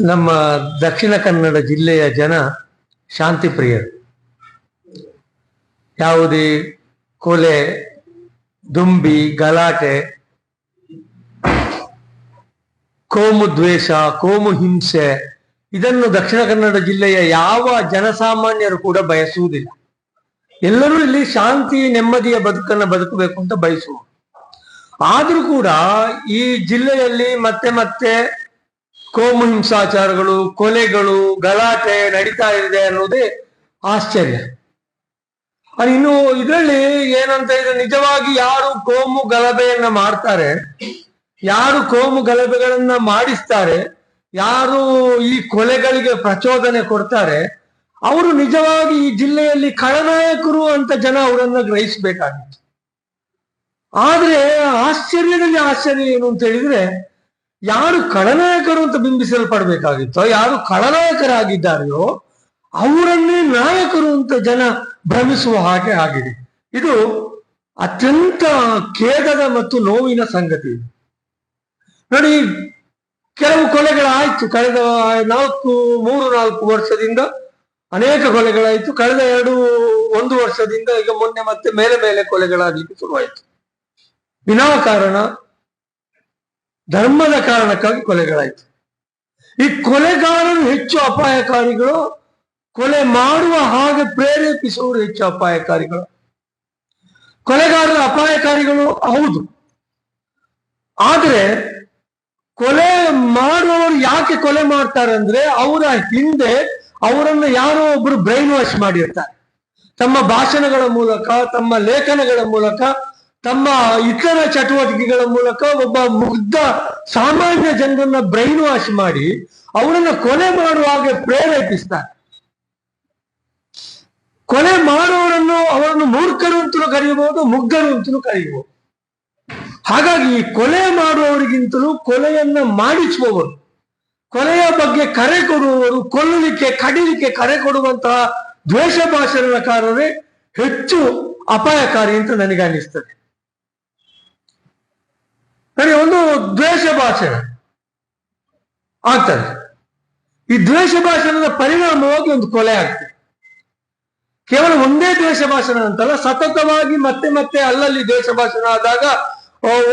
ನಮ್ಮ ದಕ್ಷಿಣ ಕನ್ನಡ ಜಿಲ್ಲೆಯ ಜನ ಶಾಂತಿ ಪ್ರಿಯರು. ಯಾವುದೇ ಕೊಲೆ, ದುಂಬಿ, ಗಲಾಟೆ, ಕೋಮು ದ್ವೇಷ, ಕೋಮು ಹಿಂಸೆ, ಇದನ್ನು ದಕ್ಷಿಣ ಕನ್ನಡ ಜಿಲ್ಲೆಯ ಯಾವ ಜನಸಾಮಾನ್ಯರು ಕೂಡ ಬಯಸುವುದಿಲ್ಲ. ಎಲ್ಲರೂ ಇಲ್ಲಿ ಶಾಂತಿ, ನೆಮ್ಮದಿಯ ಬದುಕನ್ನು ಬದುಕಬೇಕು ಅಂತ ಬಯಸುವ ಆದ್ರೂ ಕೂಡ ಈ ಜಿಲ್ಲೆಯಲ್ಲಿ ಮತ್ತೆ ಮತ್ತೆ ಕೋಮು ಹಿಂಸಾಚಾರಗಳು, ಕೊಲೆಗಳು, ಗಲಾಟೆ ನಡೀತಾ ಇದೆ ಅನ್ನೋದೇ ಆಶ್ಚರ್ಯ. ಇನ್ನು ಇದರಲ್ಲಿ ಏನಂತ ಇದ್ರೆ ನಿಜವಾಗಿ ಯಾರು ಕೋಮು ಗಲಭೆಯನ್ನ ಮಾಡ್ತಾರೆ, ಯಾರು ಕೋಮು ಗಲಭೆಗಳನ್ನ ಮಾಡಿಸ್ತಾರೆ, ಯಾರು ಈ ಕೊಲೆಗಳಿಗೆ ಪ್ರಚೋದನೆ ಕೊಡ್ತಾರೆ, ಅವರು ನಿಜವಾಗಿ ಈ ಜಿಲ್ಲೆಯಲ್ಲಿ ಖಳನಾಯಕರು ಅಂತ ಜನ ಅವರನ್ನ ಗ್ರಹಿಸಬೇಕಾಗಿತ್ತು. ಆದ್ರೆ ಆಶ್ಚರ್ಯದಲ್ಲಿ ಆಶ್ಚರ್ಯ ಏನು ಅಂತ ಹೇಳಿದ್ರೆ ಯಾರು ಖಳನಾಯಕರು ಅಂತ ಬಿಂಬಿಸಲ್ಪಡ್ಬೇಕಾಗಿತ್ತೋ, ಯಾರು ಖಳನಾಯಕರಾಗಿದ್ದಾರೆಯೋ, ಅವರನ್ನೇ ನಾಯಕರು ಅಂತ ಜನ ಭ್ರಮಿಸುವ ಹಾಗೆ ಆಗಿದೆ. ಇದು ಅತ್ಯಂತ ಖೇದದ ಮತ್ತು ನೋವಿನ ಸಂಗತಿ. ನೋಡಿ, ಕೆಲವು ಕೊಲೆಗಳಾಯ್ತು. ಕಳೆದ ನಾಲ್ಕು, ಮೂರು, ನಾಲ್ಕು ವರ್ಷದಿಂದ ಅನೇಕ ಕೊಲೆಗಳಾಯ್ತು. ಕಳೆದ ಎರಡು, ಒಂದು ವರ್ಷದಿಂದ ಈಗ ಮೊನ್ನೆ ಮತ್ತೆ ಮೇಲೆ ಮೇಲೆ ಕೊಲೆಗಳಾಗಿ ಶುರುವಾಯಿತು. ವಿನಾಕಾರಣ ಧರ್ಮದ ಕಾರಣಕ್ಕಾಗಿ ಕೊಲೆಗಳಾಯಿತು. ಈ ಕೊಲೆಗಾರರು ಹೆಚ್ಚು ಅಪಾಯಕಾರಿಗಳು, ಕೊಲೆ ಮಾಡುವ ಹಾಗೆ ಪ್ರೇರೇಪಿಸುವವರು ಹೆಚ್ಚು ಅಪಾಯಕಾರಿಗಳು. ಕೊಲೆಗಾರರು ಅಪಾಯಕಾರಿಗಳು ಹೌದು. ಆದ್ರೆ ಕೊಲೆ ಮಾಡುವವರು ಯಾಕೆ ಕೊಲೆ ಮಾಡ್ತಾರೆ ಅಂದ್ರೆ ಅವರ ಹಿಂದೆ ಅವರನ್ನು ಯಾರೋ ಒಬ್ರು ಬ್ರೈನ್ ವಾಶ್ ಮಾಡಿರ್ತಾರೆ. ತಮ್ಮ ಭಾಷಣಗಳ ಮೂಲಕ, ತಮ್ಮ ಲೇಖನಗಳ ಮೂಲಕ ತಮ್ಮ ಇತರ ಚಟುವಟಿಕೆಗಳ ಮೂಲಕ ಒಬ್ಬ ಮುಗ್ಧ ಸಾಮಾನ್ಯ ಜನರನ್ನ ಬ್ರೈನ್ ವಾಶ್ ಮಾಡಿ ಅವರನ್ನ ಕೊಲೆ ಮಾಡುವ ಹಾಗೆ ಪ್ರೇರೇಪಿಸ್ತಾರೆ. ಕೊಲೆ ಮಾಡುವವರನ್ನು ಅವರನ್ನು ಮೂರ್ಖರು ಅಂತಲೂ ಕರೆಯಬಹುದು, ಮುಗ್ಧರು ಅಂತಲೂ ಕರೆಯಬಹುದು. ಹಾಗಾಗಿ ಕೊಲೆ ಮಾಡುವವರಿಗಿಂತಲೂ ಕೊಲೆಯನ್ನ ಮಾಡಿಸುವವರು, ಕೊಲೆಯ ಬಗ್ಗೆ ಕರೆ ಕೊಡುವವರು, ಕೊಲ್ಲಲಿಕ್ಕೆ, ಕಡಿಲಿಕ್ಕೆ ಕರೆ ಕೊಡುವಂತಹ ದ್ವೇಷ ಭಾಷಣಕಾರರೇ ಹೆಚ್ಚು ಅಪಾಯಕಾರಿ ಅಂತ ನನಗೆ ಅನಿಸ್ತದೆ ನೋಡಿ ಒಂದು ದ್ವೇಷ ಭಾಷಣ ಆಗ್ತದೆ. ಈ ದ್ವೇಷ ಭಾಷಣದ ಪರಿಣಾಮವಾಗಿ ಒಂದು ಕೊಲೆ ಆಗ್ತದೆ. ಕೇವಲ ಒಂದೇ ದ್ವೇಷ ಭಾಷಣ ಅಂತಲ್ಲ, ಸತತವಾಗಿ ಮತ್ತೆ ಮತ್ತೆ ಅಲ್ಲಲ್ಲಿ ದ್ವೇಷ ಭಾಷಣ ಆದಾಗ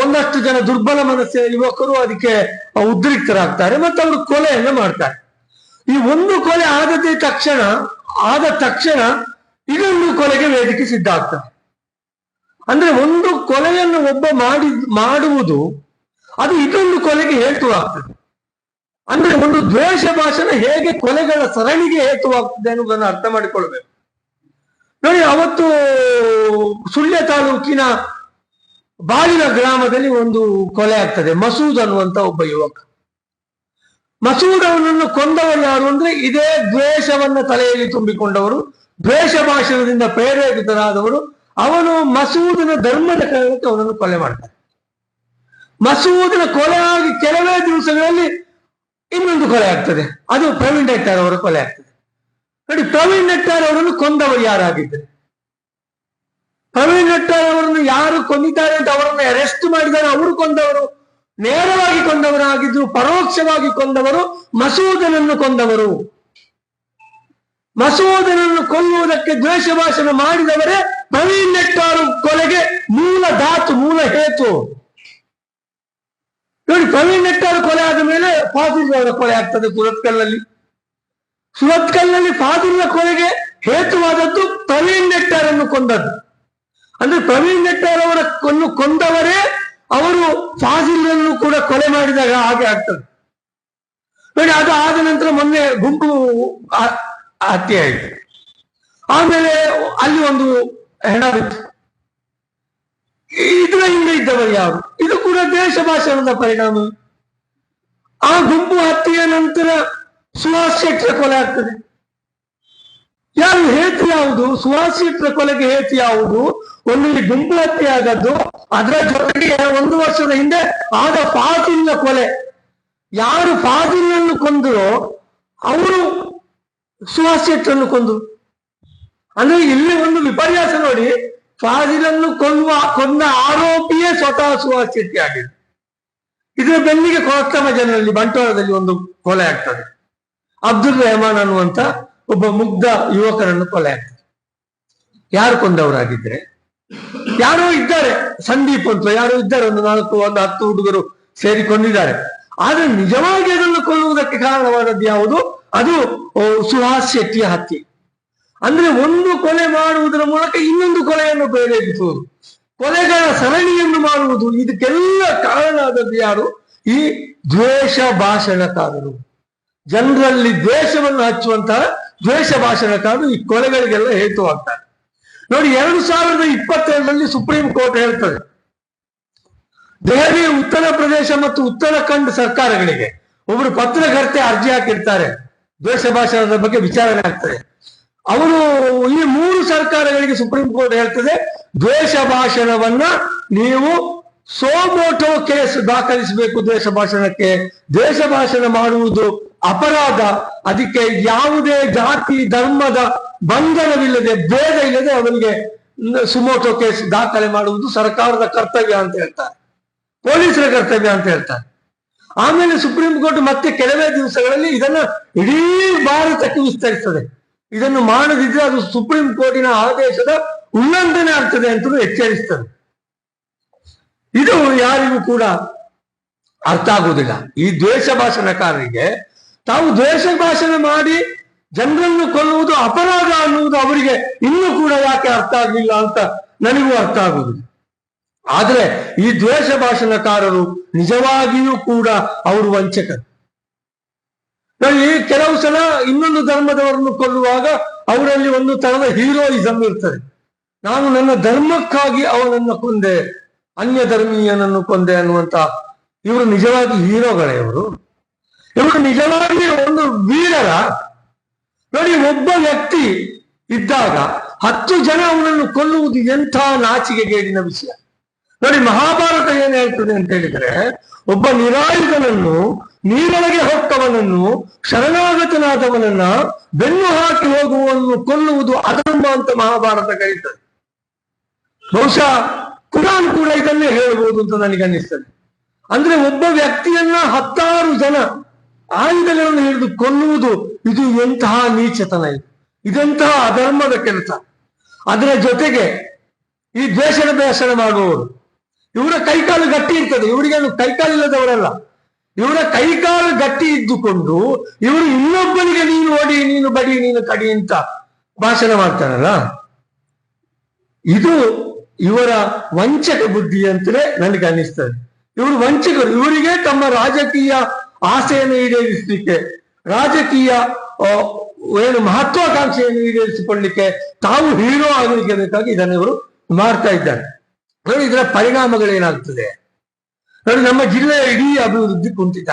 ಒಂದಷ್ಟು ಜನ ದುರ್ಬಲ ಮನಸ್ಸಿನ ಯುವಕರು ಅದಕ್ಕೆ ಉದ್ರಿಕ್ತರಾಗ್ತಾರೆ ಮತ್ತೆ ಅವರು ಕೊಲೆಯನ್ನ ಮಾಡ್ತಾರೆ. ಈ ಒಂದು ಕೊಲೆ ಆಗದ ತಕ್ಷಣ, ಆದ ತಕ್ಷಣ ಇದೊಂದು ಕೊಲೆಗೆ ವೇದಿಕೆ ಸಿದ್ಧ ಆಗ್ತದೆ. ಅಂದ್ರೆ ಒಂದು ಕೊಲೆಯನ್ನು ಒಬ್ಬ ಮಾಡಿ, ಮಾಡುವುದು, ಅದು ಇದೊಂದು ಕೊಲೆಗೆ ಹೇತುವಾಗ್ತದೆ. ಅಂದ್ರೆ ಒಂದು ದ್ವೇಷ ಭಾಷಣ ಹೇಗೆ ಕೊಲೆಗಳ ಸರಣಿಗೆ ಹೇತುವಾಗ್ತದೆ ಅನ್ನೋದನ್ನು ಅರ್ಥ ಮಾಡಿಕೊಳ್ಬೇಕು. ನೋಡಿ, ಅವತ್ತು ಸುಳ್ಯ ತಾಲೂಕಿನ ಬಾಳಿನ ಗ್ರಾಮದಲ್ಲಿ ಒಂದು ಕೊಲೆ ಆಗ್ತದೆ, ಮಸೂದ್ ಅನ್ನುವಂತ ಒಬ್ಬ ಯುವಕ. ಮಸೂದ್ ಅವನನ್ನು ಕೊಂದವರು ಯಾರು ಅಂದ್ರೆ, ಇದೇ ದ್ವೇಷವನ್ನ ತಲೆಯಲ್ಲಿ ತುಂಬಿಕೊಂಡವರು, ದ್ವೇಷ ಭಾಷಣದಿಂದ ಪ್ರೇರೇಪಿತರಾದವರು ಅವನು ಮಸೂದನ ಧರ್ಮದ ಕಾರಣಕ್ಕೆ ಅವನನ್ನು ಕೊಲೆ ಮಾಡ್ತಾನೆ. ಮಸೂದನ ಕೊಲೆ ಆಗಿ ಕೆಲವೇ ದಿವಸಗಳಲ್ಲಿ ಇನ್ನೊಂದು ಕೊಲೆ ಆಗ್ತದೆ. ಅದು ಪ್ರವೀಣ್ ನೆಟ್ಟಾರ್ ಅವರ ಕೊಲೆ ಆಗ್ತದೆ. ನೋಡಿ, ಪ್ರವೀಣ್ ನೆಟ್ಟಾರ್ ಅವರನ್ನು ಕೊಂದವರು ಯಾರಾಗಿದ್ದಾರೆ? ಪ್ರವೀಣ್ ನೆಟ್ಟಾರ್ ಅವರನ್ನು ಯಾರು ಕೊಂದಿದ್ದಾರೆ ಅಂತ ಅವರನ್ನು ಅರೆಸ್ಟ್ ಮಾಡಿದ್ದಾರೆ ಅವರು ಕೊಂದವರು, ನೇರವಾಗಿ ಕೊಂದವರಾಗಿದ್ರು ಪರೋಕ್ಷವಾಗಿ ಕೊಂದವರು, ಮಸೂದನನ್ನು ಕೊಂದವರು. ಮಸೂದನನ್ನು ಕೊಲ್ಲುವುದಕ್ಕೆ ದ್ವೇಷ ಭಾಷಣ ಮಾಡಿದವರೇ ಪ್ರವೀಣ್ ನೆಟ್ಟಾರು ಕೊಲೆಗೆ ಮೂಲ ಧಾತು, ಮೂಲ ಹೇತು. ನೋಡಿ, ಪ್ರವೀಣ್ ನೆಟ್ಟಾರು ಕೊಲೆ ಆದ ಮೇಲೆ ಫಾಸಿಲ್ ಅವರ ಕೊಲೆ ಆಗ್ತದೆ ಸುರತ್ಕಲ್ನಲ್ಲಿ. ಸುರತ್ಕಲ್ನಲ್ಲಿ ಫಾಸಿಲ್ನ ಕೊಲೆಗೆ ಹೇತುವಾದದ್ದು ಪ್ರವೀಣ್ ನೆಟ್ಟಾರನ್ನು ಕೊಂದದ್ದು. ಅಂದ್ರೆ ಪ್ರವೀಣ್ ನೆಟ್ಟಾರ್ ಅವರ ಕೊಂದವರೇ ಅವರು ಫಾಸಿಲನ್ನು ಕೂಡ ಕೊಲೆ ಮಾಡಿದಾಗ ಹಾಗೆ ಆಗ್ತದೆ. ನೋಡಿ, ಅದು ಆದ ನಂತರ ಮೊನ್ನೆ ಗುಂಪು ಹತ್ಯೆ ಆಯಿತು. ಆಮೇಲೆ ಅಲ್ಲಿ ಒಂದು ಹೆಣ ಇದರ ಹಿಂದೆ ಇದ್ದವರು ಯಾರು? ಇದು ಕೂಡ ದೇಶ ಭಾಷಣದ ಪರಿಣಾಮ. ಆ ಗುಂಪು ಹತ್ಯೆಯ ನಂತರ ಸುಹಾಸ್ ಶೆಟ್ಟರ ಕೊಲೆ ಆಗ್ತದೆ. ಯಾರು ಹೇತು ಯಾವುದು? ಸುಹಾಸ್ ಶೆಟ್ಟರ ಕೊಲೆಗೆ ಹೇತು ಯಾವುದು? ಒಂದು ಗುಂಪು ಹತ್ಯೆ ಆಗದ್ದು ಅದರ ಜೊತೆಗೆ ಒಂದು ವರ್ಷದ ಹಿಂದೆ ಆದ ಫಾಜಿಲ್ನ ಕೊಲೆ. ಯಾರು ಫಾಜಿಲ್ನನ್ನು ಕೊಂದರೋ, ಅವರು ಸುಹಾಸ್ ಶೆಟ್ಟರನ್ನು ಕೊಂದು ಅಂದ್ರೆ ಇಲ್ಲಿ ಒಂದು ವಿಪರ್ಯಾಸ ನೋಡಿ ಫಾಜಿಲನ್ನು ಕೊಲ್ಲುವ ಕೊಂದ ಆರೋಪಿಯೇ ಸ್ವತಃ ಶೆಟ್ಟಿ ಆಗಿದೆ. ಇದರ ಬೆನ್ನಿಗೆ ಕೊಲಕ್ರಮ ಜನರಲ್ಲಿ, ಬಂಟ್ವಾಳದಲ್ಲಿ ಒಂದು ಕೊಲೆ ಆಗ್ತದೆ. ಅಬ್ದುಲ್ ರೆಹಮಾನ್ ಅನ್ನುವಂತ ಒಬ್ಬ ಮುಗ್ಧ ಯುವಕರನ್ನು ಕೊಲೆ ಆಗ್ತದೆ. ಯಾರು ಕೊಂದವರಾಗಿದ್ರೆ? ಯಾರೋ ಇದ್ದಾರೆ, ಸಂದೀಪ್ ಅಂತ ಯಾರೋ ಇದ್ದಾರೆ, ಒಂದು ನಾಲ್ಕು, ಒಂದು ಹತ್ತು ಹುಡುಗರು ಸೇರಿಕೊಂಡಿದ್ದಾರೆ. ಆದ್ರೆ ನಿಜವಾಗಿ ಅದನ್ನು ಕೊಲ್ಲುವುದಕ್ಕೆ ಕಾರಣವಾದದ್ದು ಯಾವುದು? ಅದು ಸುಹಾಸ್ ಶೆಟ್ಟಿಯ ಹತ್ಯೆ. ಅಂದ್ರೆ ಒಂದು ಕೊಲೆ ಮಾಡುವುದರ ಮೂಲಕ ಇನ್ನೊಂದು ಕೊಲೆಯನ್ನು ಪ್ರೇರೇಪಿಸುವುದು. ಕೊಲೆಗಳ ಸರಣಿಯನ್ನು ಮಾಡುವುದು, ಇದಕ್ಕೆಲ್ಲ ಕಾರಣ ಆದದ್ದು ಯಾರು? ಈ ದ್ವೇಷ ಭಾಷಣಕಾರರು ಜನರಲ್ಲಿ ದ್ವೇಷವನ್ನು ಹಚ್ಚುವಂತಹ ದ್ವೇಷ ಭಾಷಣಕಾರರು ಈ ಕೊಲೆಗಳಿಗೆಲ್ಲ ಹೇತುವಾಗ್ತಾರೆ. ನೋಡಿ, ಎರಡು ಸಾವಿರದ ಇಪ್ಪತ್ತೆರಡರಲ್ಲಿ ಸುಪ್ರೀಂ ಕೋರ್ಟ್ ಹೇಳ್ತದೆ ದೆಹಲಿ ಉತ್ತರ ಪ್ರದೇಶ ಮತ್ತು ಉತ್ತರಾಖಂಡ್ ಸರ್ಕಾರಗಳಿಗೆ ಒಬ್ಬರು ಪತ್ರಕರ್ತೆ ಅರ್ಜಿ ಹಾಕಿರ್ತಾರೆ. ದ್ವೇಷ ಭಾಷಣದ ಬಗ್ಗೆ ವಿಚಾರಣೆ ಆಗ್ತದೆ. ಅವರು ಈ ಮೂರು ಸರ್ಕಾರಗಳಿಗೆ ಸುಪ್ರೀಂ ಕೋರ್ಟ್ ಹೇಳ್ತದೆ, ದ್ವೇಷ ಭಾಷಣವನ್ನ ನೀವು ಸೋಮೋಟೋ ಕೇಸ್ ದಾಖಲಿಸಬೇಕು ದ್ವೇಷ ಭಾಷಣಕ್ಕೆ. ದ್ವೇಷ ಭಾಷಣ ಮಾಡುವುದು ಅಪರಾಧ. ಅದಕ್ಕೆ ಯಾವುದೇ ಜಾತಿ, ಧರ್ಮದ ಬಂಧನವಿಲ್ಲದೆ, ಭೇದ ಇಲ್ಲದೆ ಅವರಿಗೆ ಸುಮೋಟೋ ಕೇಸ್ ದಾಖಲೆ ಮಾಡುವುದು ಸರ್ಕಾರದ ಕರ್ತವ್ಯ ಅಂತ ಹೇಳ್ತಾರೆ. ಪೊಲೀಸರ ಕರ್ತವ್ಯ ಅಂತ ಹೇಳ್ತಾರೆ. ಆಮೇಲೆ ಸುಪ್ರೀಂ ಕೋರ್ಟ್ ಮತ್ತೆ ಕೆಲವೇ ದಿವಸಗಳಲ್ಲಿ ಇದನ್ನ ಇಡೀ ಭಾರತಕ್ಕೆ ವಿಸ್ತರಿಸ್ತದೆ. ಇದನ್ನು ಮಾಡದಿದ್ರೆ ಅದು ಸುಪ್ರೀಂ ಕೋರ್ಟಿನ ಆದೇಶದ ಉಲ್ಲಂಘನೆ ಆಗ್ತದೆ ಅಂತಲೂ ಎಚ್ಚರಿಸ್ತಾರೆ ಇದು ಯಾರಿಗೂ ಕೂಡ ಅರ್ಥ ಆಗುವುದಿಲ್ಲ. ಈ ದ್ವೇಷ ಭಾಷಣಕಾರರಿಗೆ ತಾವು ದ್ವೇಷ ಭಾಷಣ ಮಾಡಿ ಜನರನ್ನು ಕೊಲ್ಲುವುದು ಅಪರಾಧ ಅನ್ನುವುದು ಅವರಿಗೆ ಇನ್ನೂ ಕೂಡ ಯಾಕೆ ಅರ್ಥ ಆಗಲಿಲ್ಲ ಅಂತ ನನಗೂ ಅರ್ಥ ಆಗುವುದಿಲ್ಲ. ಆದ್ರೆ ಈ ದ್ವೇಷ ಭಾಷಣಕಾರರು ನಿಜವಾಗಿಯೂ ಕೂಡ ಅವರು ವಂಚಕರು. ನೋಡಿ ಕೆಲವು ಸಲ ಇನ್ನೊಂದು ಧರ್ಮದವರನ್ನು ಕೊಲ್ಲುವಾಗ ಅವರಲ್ಲಿ ಒಂದು ತರದ ಹೀರೋಯಿಸಂ ಇರ್ತದೆ. ನಾನು ನನ್ನ ಧರ್ಮಕ್ಕಾಗಿ ಅವನನ್ನು ಕೊಂದೆ, ಅನ್ಯ ಧರ್ಮೀಯನನ್ನು ಕೊಂದೆ ಅನ್ನುವಂತ ಇವರು ನಿಜವಾಗಿ ಹೀರೋಗಳೇ ಇವರು. ಇವರು ನಿಜವಾಗಿ ಒಂದು ವೀರರ. ನೋಡಿ, ಒಬ್ಬ ವ್ಯಕ್ತಿ ಇದ್ದಾಗ ಹತ್ತು ಜನ ಅವನನ್ನು ಕೊಲ್ಲುವುದು ಎಂಥ ನಾಚಿಕೆಗೇಡಿನ ವಿಷಯ. ನೋಡಿ, ಮಹಾಭಾರತ ಏನ್ ಹೇಳ್ತದೆ ಅಂತ ಹೇಳಿದ್ರೆ, ಒಬ್ಬ ನಿರಾಯುಧನನ್ನು ನೀರೊಳಗೆ ಹೋಗ್ತವನನ್ನು ಶರಣಾಗತನಾದವನನ್ನ ಬೆನ್ನು ಹಾಕಿ ಹೋಗುವವನ್ನು ಕೊಲ್ಲುವುದು ಅಧರ್ಮ ಅಂತ ಮಹಾಭಾರತ ಕರೀತದೆ. ಬಹುಶಃ ಕುರಾನ್ ಕೂಡ ಇದನ್ನೇ ಹೇಳ್ಬೋದು ಅಂತ ನನಗೆ ಅನ್ನಿಸ್ತದೆ ಅಂದ್ರೆ ಒಬ್ಬ ವ್ಯಕ್ತಿಯನ್ನ ಹತ್ತಾರು ಜನ ಆಯುಧಗಳನ್ನು ಹಿಡಿದು ಕೊಲ್ಲುವುದು, ಇದು ಎಂತಹ ನೀಚತನ ಇದು. ಇದೆಂತಹ ಅಧರ್ಮದ ಕೆಲಸ. ಅದರ ಜೊತೆಗೆ ಈ ದ್ವೇಷದ ಬೇಸರ ಮಾಡುವವರು ಇವರ ಕೈಕಾಲು ಗಟ್ಟಿ ಇರ್ತದೆ. ಕೈಕಾಲು ಇಲ್ಲದವರಲ್ಲ. ಇವರ ಕೈಕಾಲು ಗಟ್ಟಿ ಇದ್ದುಕೊಂಡು ಇವರು ಇನ್ನೊಬ್ಬನಿಗೆ ನೀನು ಓಡಿ, ನೀನು ಬಡಿ, ನೀನು ಕಡಿ ಅಂತ ಭಾಷಣ ಮಾಡ್ತಾರಲ್ಲ. ಇದು ಇವರ ವಂಚಕ ಬುದ್ಧಿ ಅಂತಲೇ ನನಗೆ ಅನ್ನಿಸ್ತದೆ. ಇವರು ವಂಚಕರು. ಇವರಿಗೆ ತಮ್ಮ ರಾಜಕೀಯ ಆಸೆಯನ್ನು ಈಡೇರಿಸಲಿಕ್ಕೆ, ರಾಜಕೀಯ ಏನು ಮಹತ್ವಾಕಾಂಕ್ಷೆಯನ್ನು ಈಡೇರಿಸಿಕೊಳ್ಳಿಕ್ಕೆ ತಾವು ಹೀರೋ ಆಗಲಿಕ್ಕೆ ಬೇಕಾಗಿ ಇದನ್ನು ಇವರು ಮಾಡ್ತಾ ಇದ್ದಾರೆ. ನೋಡಿ ಇದರ ಪರಿಣಾಮಗಳೇನಾಗ್ತದೆ? ನೋಡಿ ನಮ್ಮ ಜಿಲ್ಲೆಯ ಇಡೀ ಅಭಿವೃದ್ಧಿ ಕುಂಠಿತ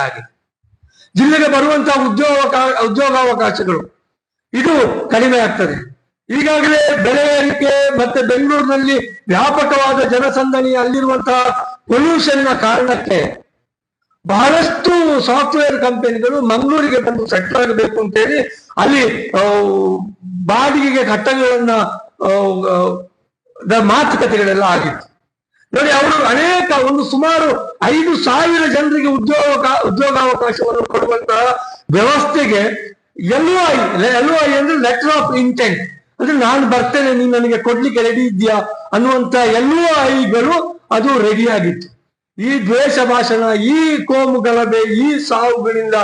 ಜಿಲ್ಲೆಗೆ ಬರುವಂತಹ ಉದ್ಯೋಗ ಉದ್ಯೋಗಾವಕಾಶಗಳು ಇದು ಕಡಿಮೆ ಆಗ್ತದೆ. ಈಗಾಗಲೇ ಬೆಲೆ ಏರಿಕೆ ಮತ್ತೆ ಬೆಂಗಳೂರಿನಲ್ಲಿ ವ್ಯಾಪಕವಾದ ಜನಸಂದಣಿ ಅಲ್ಲಿರುವಂತಹ ಪೊಲ್ಯೂಷನ್ನ ಕಾರಣಕ್ಕೆ ಬಹಳಷ್ಟು ಸಾಫ್ಟ್ವೇರ್ ಕಂಪನಿಗಳು ಮಂಗಳೂರಿಗೆ ಬಂದು ಸೆಟ್ಲ್ ಆಗಬೇಕು ಅಂತ ಹೇಳಿ ಅಲ್ಲಿ ಬಾಡಿಗೆಗೆ ಕಟ್ಟಡಗಳನ್ನ ಮಾತುಕತೆಗಳೆಲ್ಲ ಆಗಿತ್ತು. ನೋಡಿ, ಅವರು ಅನೇಕ ಒಂದು ಸುಮಾರು ಐದು ಸಾವಿರ ಜನರಿಗೆ ಉದ್ಯೋಗ, ಉದ್ಯೋಗಾವಕಾಶವನ್ನು ಕೊಡುವಂತಹ ವ್ಯವಸ್ಥೆಗೆ ಎಲ್ ಐ ಎಲ್ ಐ ಅಂದ್ರೆ ಲೆಟರ್ ಆಫ್ ಇಂಟೆಂಟ್ ಅಂದ್ರೆ ನಾನು ಬರ್ತೇನೆ, ನೀನು ನನಗೆ ಕೊಡ್ಲಿಕ್ಕೆ ರೆಡಿ ಇದೆಯಾ ಅನ್ನುವಂತ ಎಲ್ ಐಗಳು ಅದು ರೆಡಿ ಆಗಿತ್ತು. ಈ ದ್ವೇಷ ಭಾಷಣ, ಈ ಕೋಮು ಗಲಭೆ, ಈ ಸಾವುಗಳಿಂದ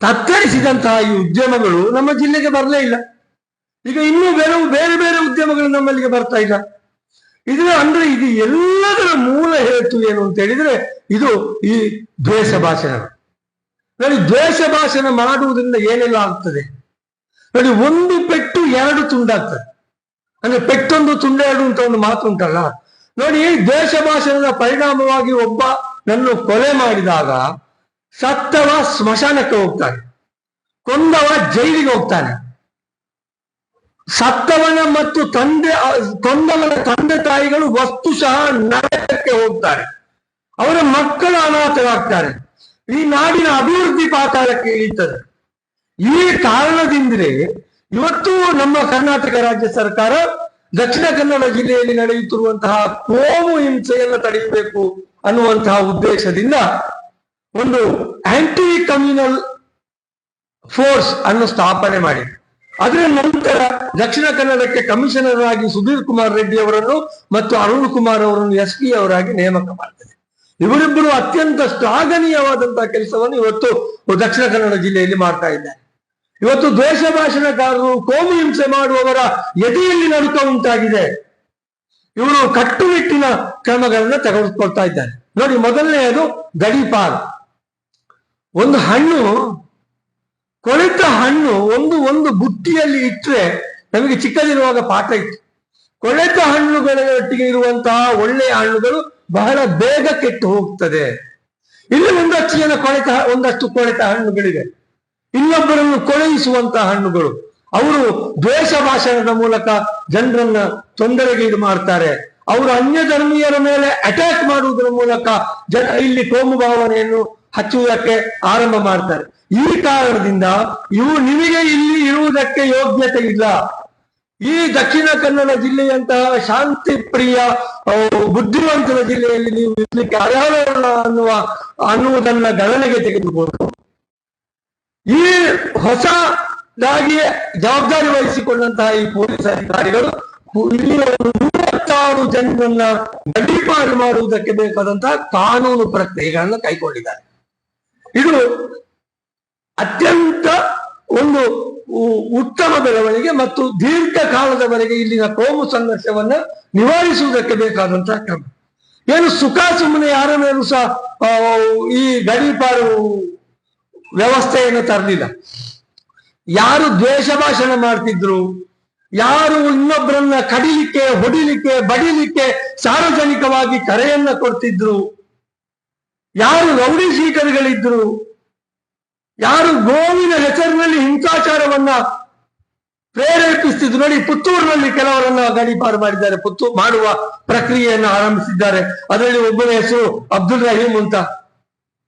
ತತ್ತರಿಸಿದಂತಹ ಈ ಉದ್ಯಮಗಳು ನಮ್ಮ ಜಿಲ್ಲೆಗೆ ಬರಲೇ ಇಲ್ಲ. ಈಗ ಇನ್ನೂ ಬೇರೆ ಬೇರೆ ಬೇರೆ ಉದ್ಯಮಗಳು ನಮ್ಮಲ್ಲಿಗೆ ಬರ್ತಾ ಇಲ್ಲ. ಇದರ ಅಂದ್ರೆ ಇದು ಎಲ್ಲದರ ಮೂಲ ಹೇತು ಏನು ಅಂತ ಹೇಳಿದ್ರೆ ಇದು ಈ ದ್ವೇಷ ಭಾಷಣ. ನೋಡಿ, ದ್ವೇಷ ಭಾಷಣ ಮಾಡುವುದರಿಂದ ಏನೆಲ್ಲ ಆಗ್ತದೆ? ನೋಡಿ, ಒಂದು ಪೆಟ್ಟು ಎರಡು ತುಂಡಾಗ್ತದೆ. ಅಂದ್ರೆ ಪೆಟ್ಟೊಂದು ತುಂಡೆರಡು ಅಂತ ಒಂದು ಮಾತು ಉಂಟಲ್ಲ? ನೋಡಿ ದ್ವೇಷ ಭಾಷಣದ ಪರಿಣಾಮವಾಗಿ ಒಬ್ಬ ನನ್ನ ಕೊಲೆ ಮಾಡಿದಾಗ ಸತ್ತವ ಸ್ಮಶಾನಕ್ಕೆ ಹೋಗ್ತಾನೆ. ಕೊಂದವ ಜೈಲಿಗೆ ಹೋಗ್ತಾನೆ. ಸತ್ತವನ ಮತ್ತು ತಂದೆ ಕೊಂದವನ ತಂದೆ ತಾಯಿಗಳು ವಸ್ತುಶಃ ನರಕಕ್ಕೆ ಹೋಗ್ತಾರೆ. ಅವರ ಮಕ್ಕಳು ಅನಾಥರಾಗ್ತಾರೆ. ಈ ನಾಡಿನ ಅಭಿವೃದ್ಧಿ ಪಾತಾಳಕ್ಕೆ ಇಳಿತದೆ. ಈ ಕಾರಣದಿಂದಲೇ ಇವತ್ತು ನಮ್ಮ ಕರ್ನಾಟಕ ರಾಜ್ಯ ಸರ್ಕಾರ ದಕ್ಷಿಣ ಕನ್ನಡ ಜಿಲ್ಲೆಯಲ್ಲಿ ನಡೆಯುತ್ತಿರುವಂತಹ ಕೋಮು ಹಿಂಸೆಯನ್ನು ತಡೆಯಬೇಕು ಅನ್ನುವಂತಹ ಉದ್ದೇಶದಿಂದ ಒಂದು ಆಂಟಿ ಕಮ್ಯುನಲ್ ಫೋರ್ಸ್ ಅನ್ನು ಸ್ಥಾಪನೆ ಮಾಡಿ ಅದರ ನಂತರ ದಕ್ಷಿಣ ಕನ್ನಡಕ್ಕೆ ಕಮಿಷನರ್ ಆಗಿ ಸುಧೀರ್ ಕುಮಾರ್ ರೆಡ್ಡಿ ಅವರನ್ನು ಮತ್ತು ಅರುಣ್ ಕುಮಾರ್ ಅವರನ್ನು ಎಸ್ ಪಿ ಅವರಾಗಿ ನೇಮಕ ಮಾಡ್ತಾರೆ. ಇವರಿಬ್ಬರು ಅತ್ಯಂತ ಶ್ಲಾಘನೀಯವಾದಂತಹ ಕೆಲಸವನ್ನು ಇವತ್ತು ದಕ್ಷಿಣ ಕನ್ನಡ ಜಿಲ್ಲೆಯಲ್ಲಿ ಮಾಡ್ತಾ ಇದ್ದಾರೆ. ಇವತ್ತು ದ್ವೇಷ ಭಾಷಣಕಾರರು ಕೋಮು ಹಿಂಸೆ ಮಾಡುವವರ ಎದೆಯಲ್ಲಿ ನಡುಕ ಉಂಟಾಗಿದೆ. ಇವರು ಕಟ್ಟುನಿಟ್ಟಿನ ಕ್ರಮಗಳನ್ನು ತೆಗೆದುಕೊಳ್ತಾ ಇದ್ದಾರೆ. ನೋಡಿ, ಮೊದಲನೆಯದು ಗಡಿಪಾರು ಒಂದು ಹಣ್ಣು ಕೊಳೆತ ಹಣ್ಣು ಒಂದು ಒಂದು ಬುಟ್ಟಿಯಲ್ಲಿ ಇಟ್ಟರೆ ನಮಗೆ ಚಿಕ್ಕದಿರುವಾಗ ಪಾಠ ಇತ್ತು. ಕೊಳೆತ ಹಣ್ಣುಗಳೊಟ್ಟಿಗೆ ಇರುವಂತಹ ಒಳ್ಳೆಯ ಹಣ್ಣುಗಳು ಬಹಳ ಬೇಗ ಕೆಟ್ಟು ಹೋಗ್ತದೆ. ಇಲ್ಲಿ ಒಂದಷ್ಟು ಜನ ಕೊಳೆತ, ಒಂದಷ್ಟು ಕೊಳೆತ ಹಣ್ಣುಗಳಿವೆ. ಇನ್ನೊಬ್ಬರನ್ನು ಕೊಳೆಯಿಸುವಂತಹ ಹಣ್ಣುಗಳು. ಅವರು ದ್ವೇಷ ಭಾಷಣದ ಮೂಲಕ ಜನರನ್ನ ತೊಂದರೆಗೀಡು ಮಾಡ್ತಾರೆ ಅವರು ಅನ್ಯ ಧರ್ಮೀಯರ ಮೇಲೆ ಅಟ್ಯಾಕ್ ಮಾಡುವುದರ ಮೂಲಕ ಜನ ಇಲ್ಲಿ ಕೋಮು ಭಾವನೆಯನ್ನು ಹಚ್ಚುವುದಕ್ಕೆ ಆರಂಭ ಮಾಡ್ತಾರೆ. ಈ ಕಾರಣದಿಂದ ಇವು ನಿಮಗೆ ಇಲ್ಲಿ ಇರುವುದಕ್ಕೆ ಯೋಗ್ಯತೆ ಇಲ್ಲ. ಈ ದಕ್ಷಿಣ ಕನ್ನಡ ಜಿಲ್ಲೆಯಂತಹ ಶಾಂತಿ ಪ್ರಿಯ ಬುದ್ಧಿವಂತರ ಜಿಲ್ಲೆಯಲ್ಲಿ ನೀವು ಇರ್ಲಿಕ್ಕೆ ಅರ್ಹರಲ್ಲ ಅನ್ನುವ, ಅನ್ನುವುದನ್ನ ಗಣನೆಗೆ ತೆಗೆದುಕೊಂಡು, ಈ ಹೊಸದಾಗಿ ಜವಾಬ್ದಾರಿ ವಹಿಸಿಕೊಂಡಂತಹ ಈ ಪೊಲೀಸ್ ಅಧಿಕಾರಿಗಳು ಇಲ್ಲಿ ಒಂದು ಮೂವತ್ತಾರು ಜನರನ್ನ ಗಡೀಪಾರು ಮಾಡುವುದಕ್ಕೆ ಬೇಕಾದಂತಹ ಕಾನೂನು ಪ್ರಕ್ರಿಯೆಗಳನ್ನು ಕೈಗೊಂಡಿದ್ದಾರೆ. ಇದು ಅತ್ಯಂತ ಒಂದು ಉತ್ತಮ ಬೆಳವಣಿಗೆ ಮತ್ತು ದೀರ್ಘಕಾಲದವರೆಗೆ ಇಲ್ಲಿನ ಕೋಮು ಸಂಘರ್ಷವನ್ನು ನಿವಾರಿಸುವುದಕ್ಕೆ ಬೇಕಾದಂತಹ ಕ್ರಮ. ಏನು ಸುಖ ಸುಮ್ಮನೆ ಯಾರ ಮೇಲೂ ಸಹ ಈ ಗಡೀಪಾರು ವ್ಯವಸ್ಥೆಯನ್ನು ತರಲಿಲ್ಲ. ಯಾರು ದ್ವೇಷ ಭಾಷಣ ಮಾಡ್ತಿದ್ರು, ಯಾರು ಇನ್ನೊಬ್ಬರನ್ನ ಕಡಿಲಿಕ್ಕೆ, ಹೊಡಿಲಿಕ್ಕೆ, ಬಡಿಲಿಕ್ಕೆ ಸಾರ್ವಜನಿಕವಾಗಿ ಕರೆಯನ್ನ ಕೊಡ್ತಿದ್ರು, ಯಾರು ರೌಡಿ ಶೀಟರ್ಗಳಿದ್ರು ಯಾರು ಗೋವಿನ ಹೆಸರಿನಲ್ಲಿ ಹಿಂಸಾಚಾರವನ್ನ ಪ್ರೇರೇಪಿಸ್ತಿದ್ರು ನೋಡಿ, ಪುತ್ತೂರಿನಲ್ಲಿ ಕೆಲವರನ್ನ ಗಡಿಪಾರು ಮಾಡಿದ್ದಾರೆ ಪುತ್ತೂರು ಮಾಡುವ ಪ್ರಕ್ರಿಯೆಯನ್ನು ಆರಂಭಿಸಿದ್ದಾರೆ. ಅದರಲ್ಲಿ ಒಬ್ಬನ ಹೆಸರು ಅಬ್ದುಲ್ ರಹೀಂ ಅಂತ,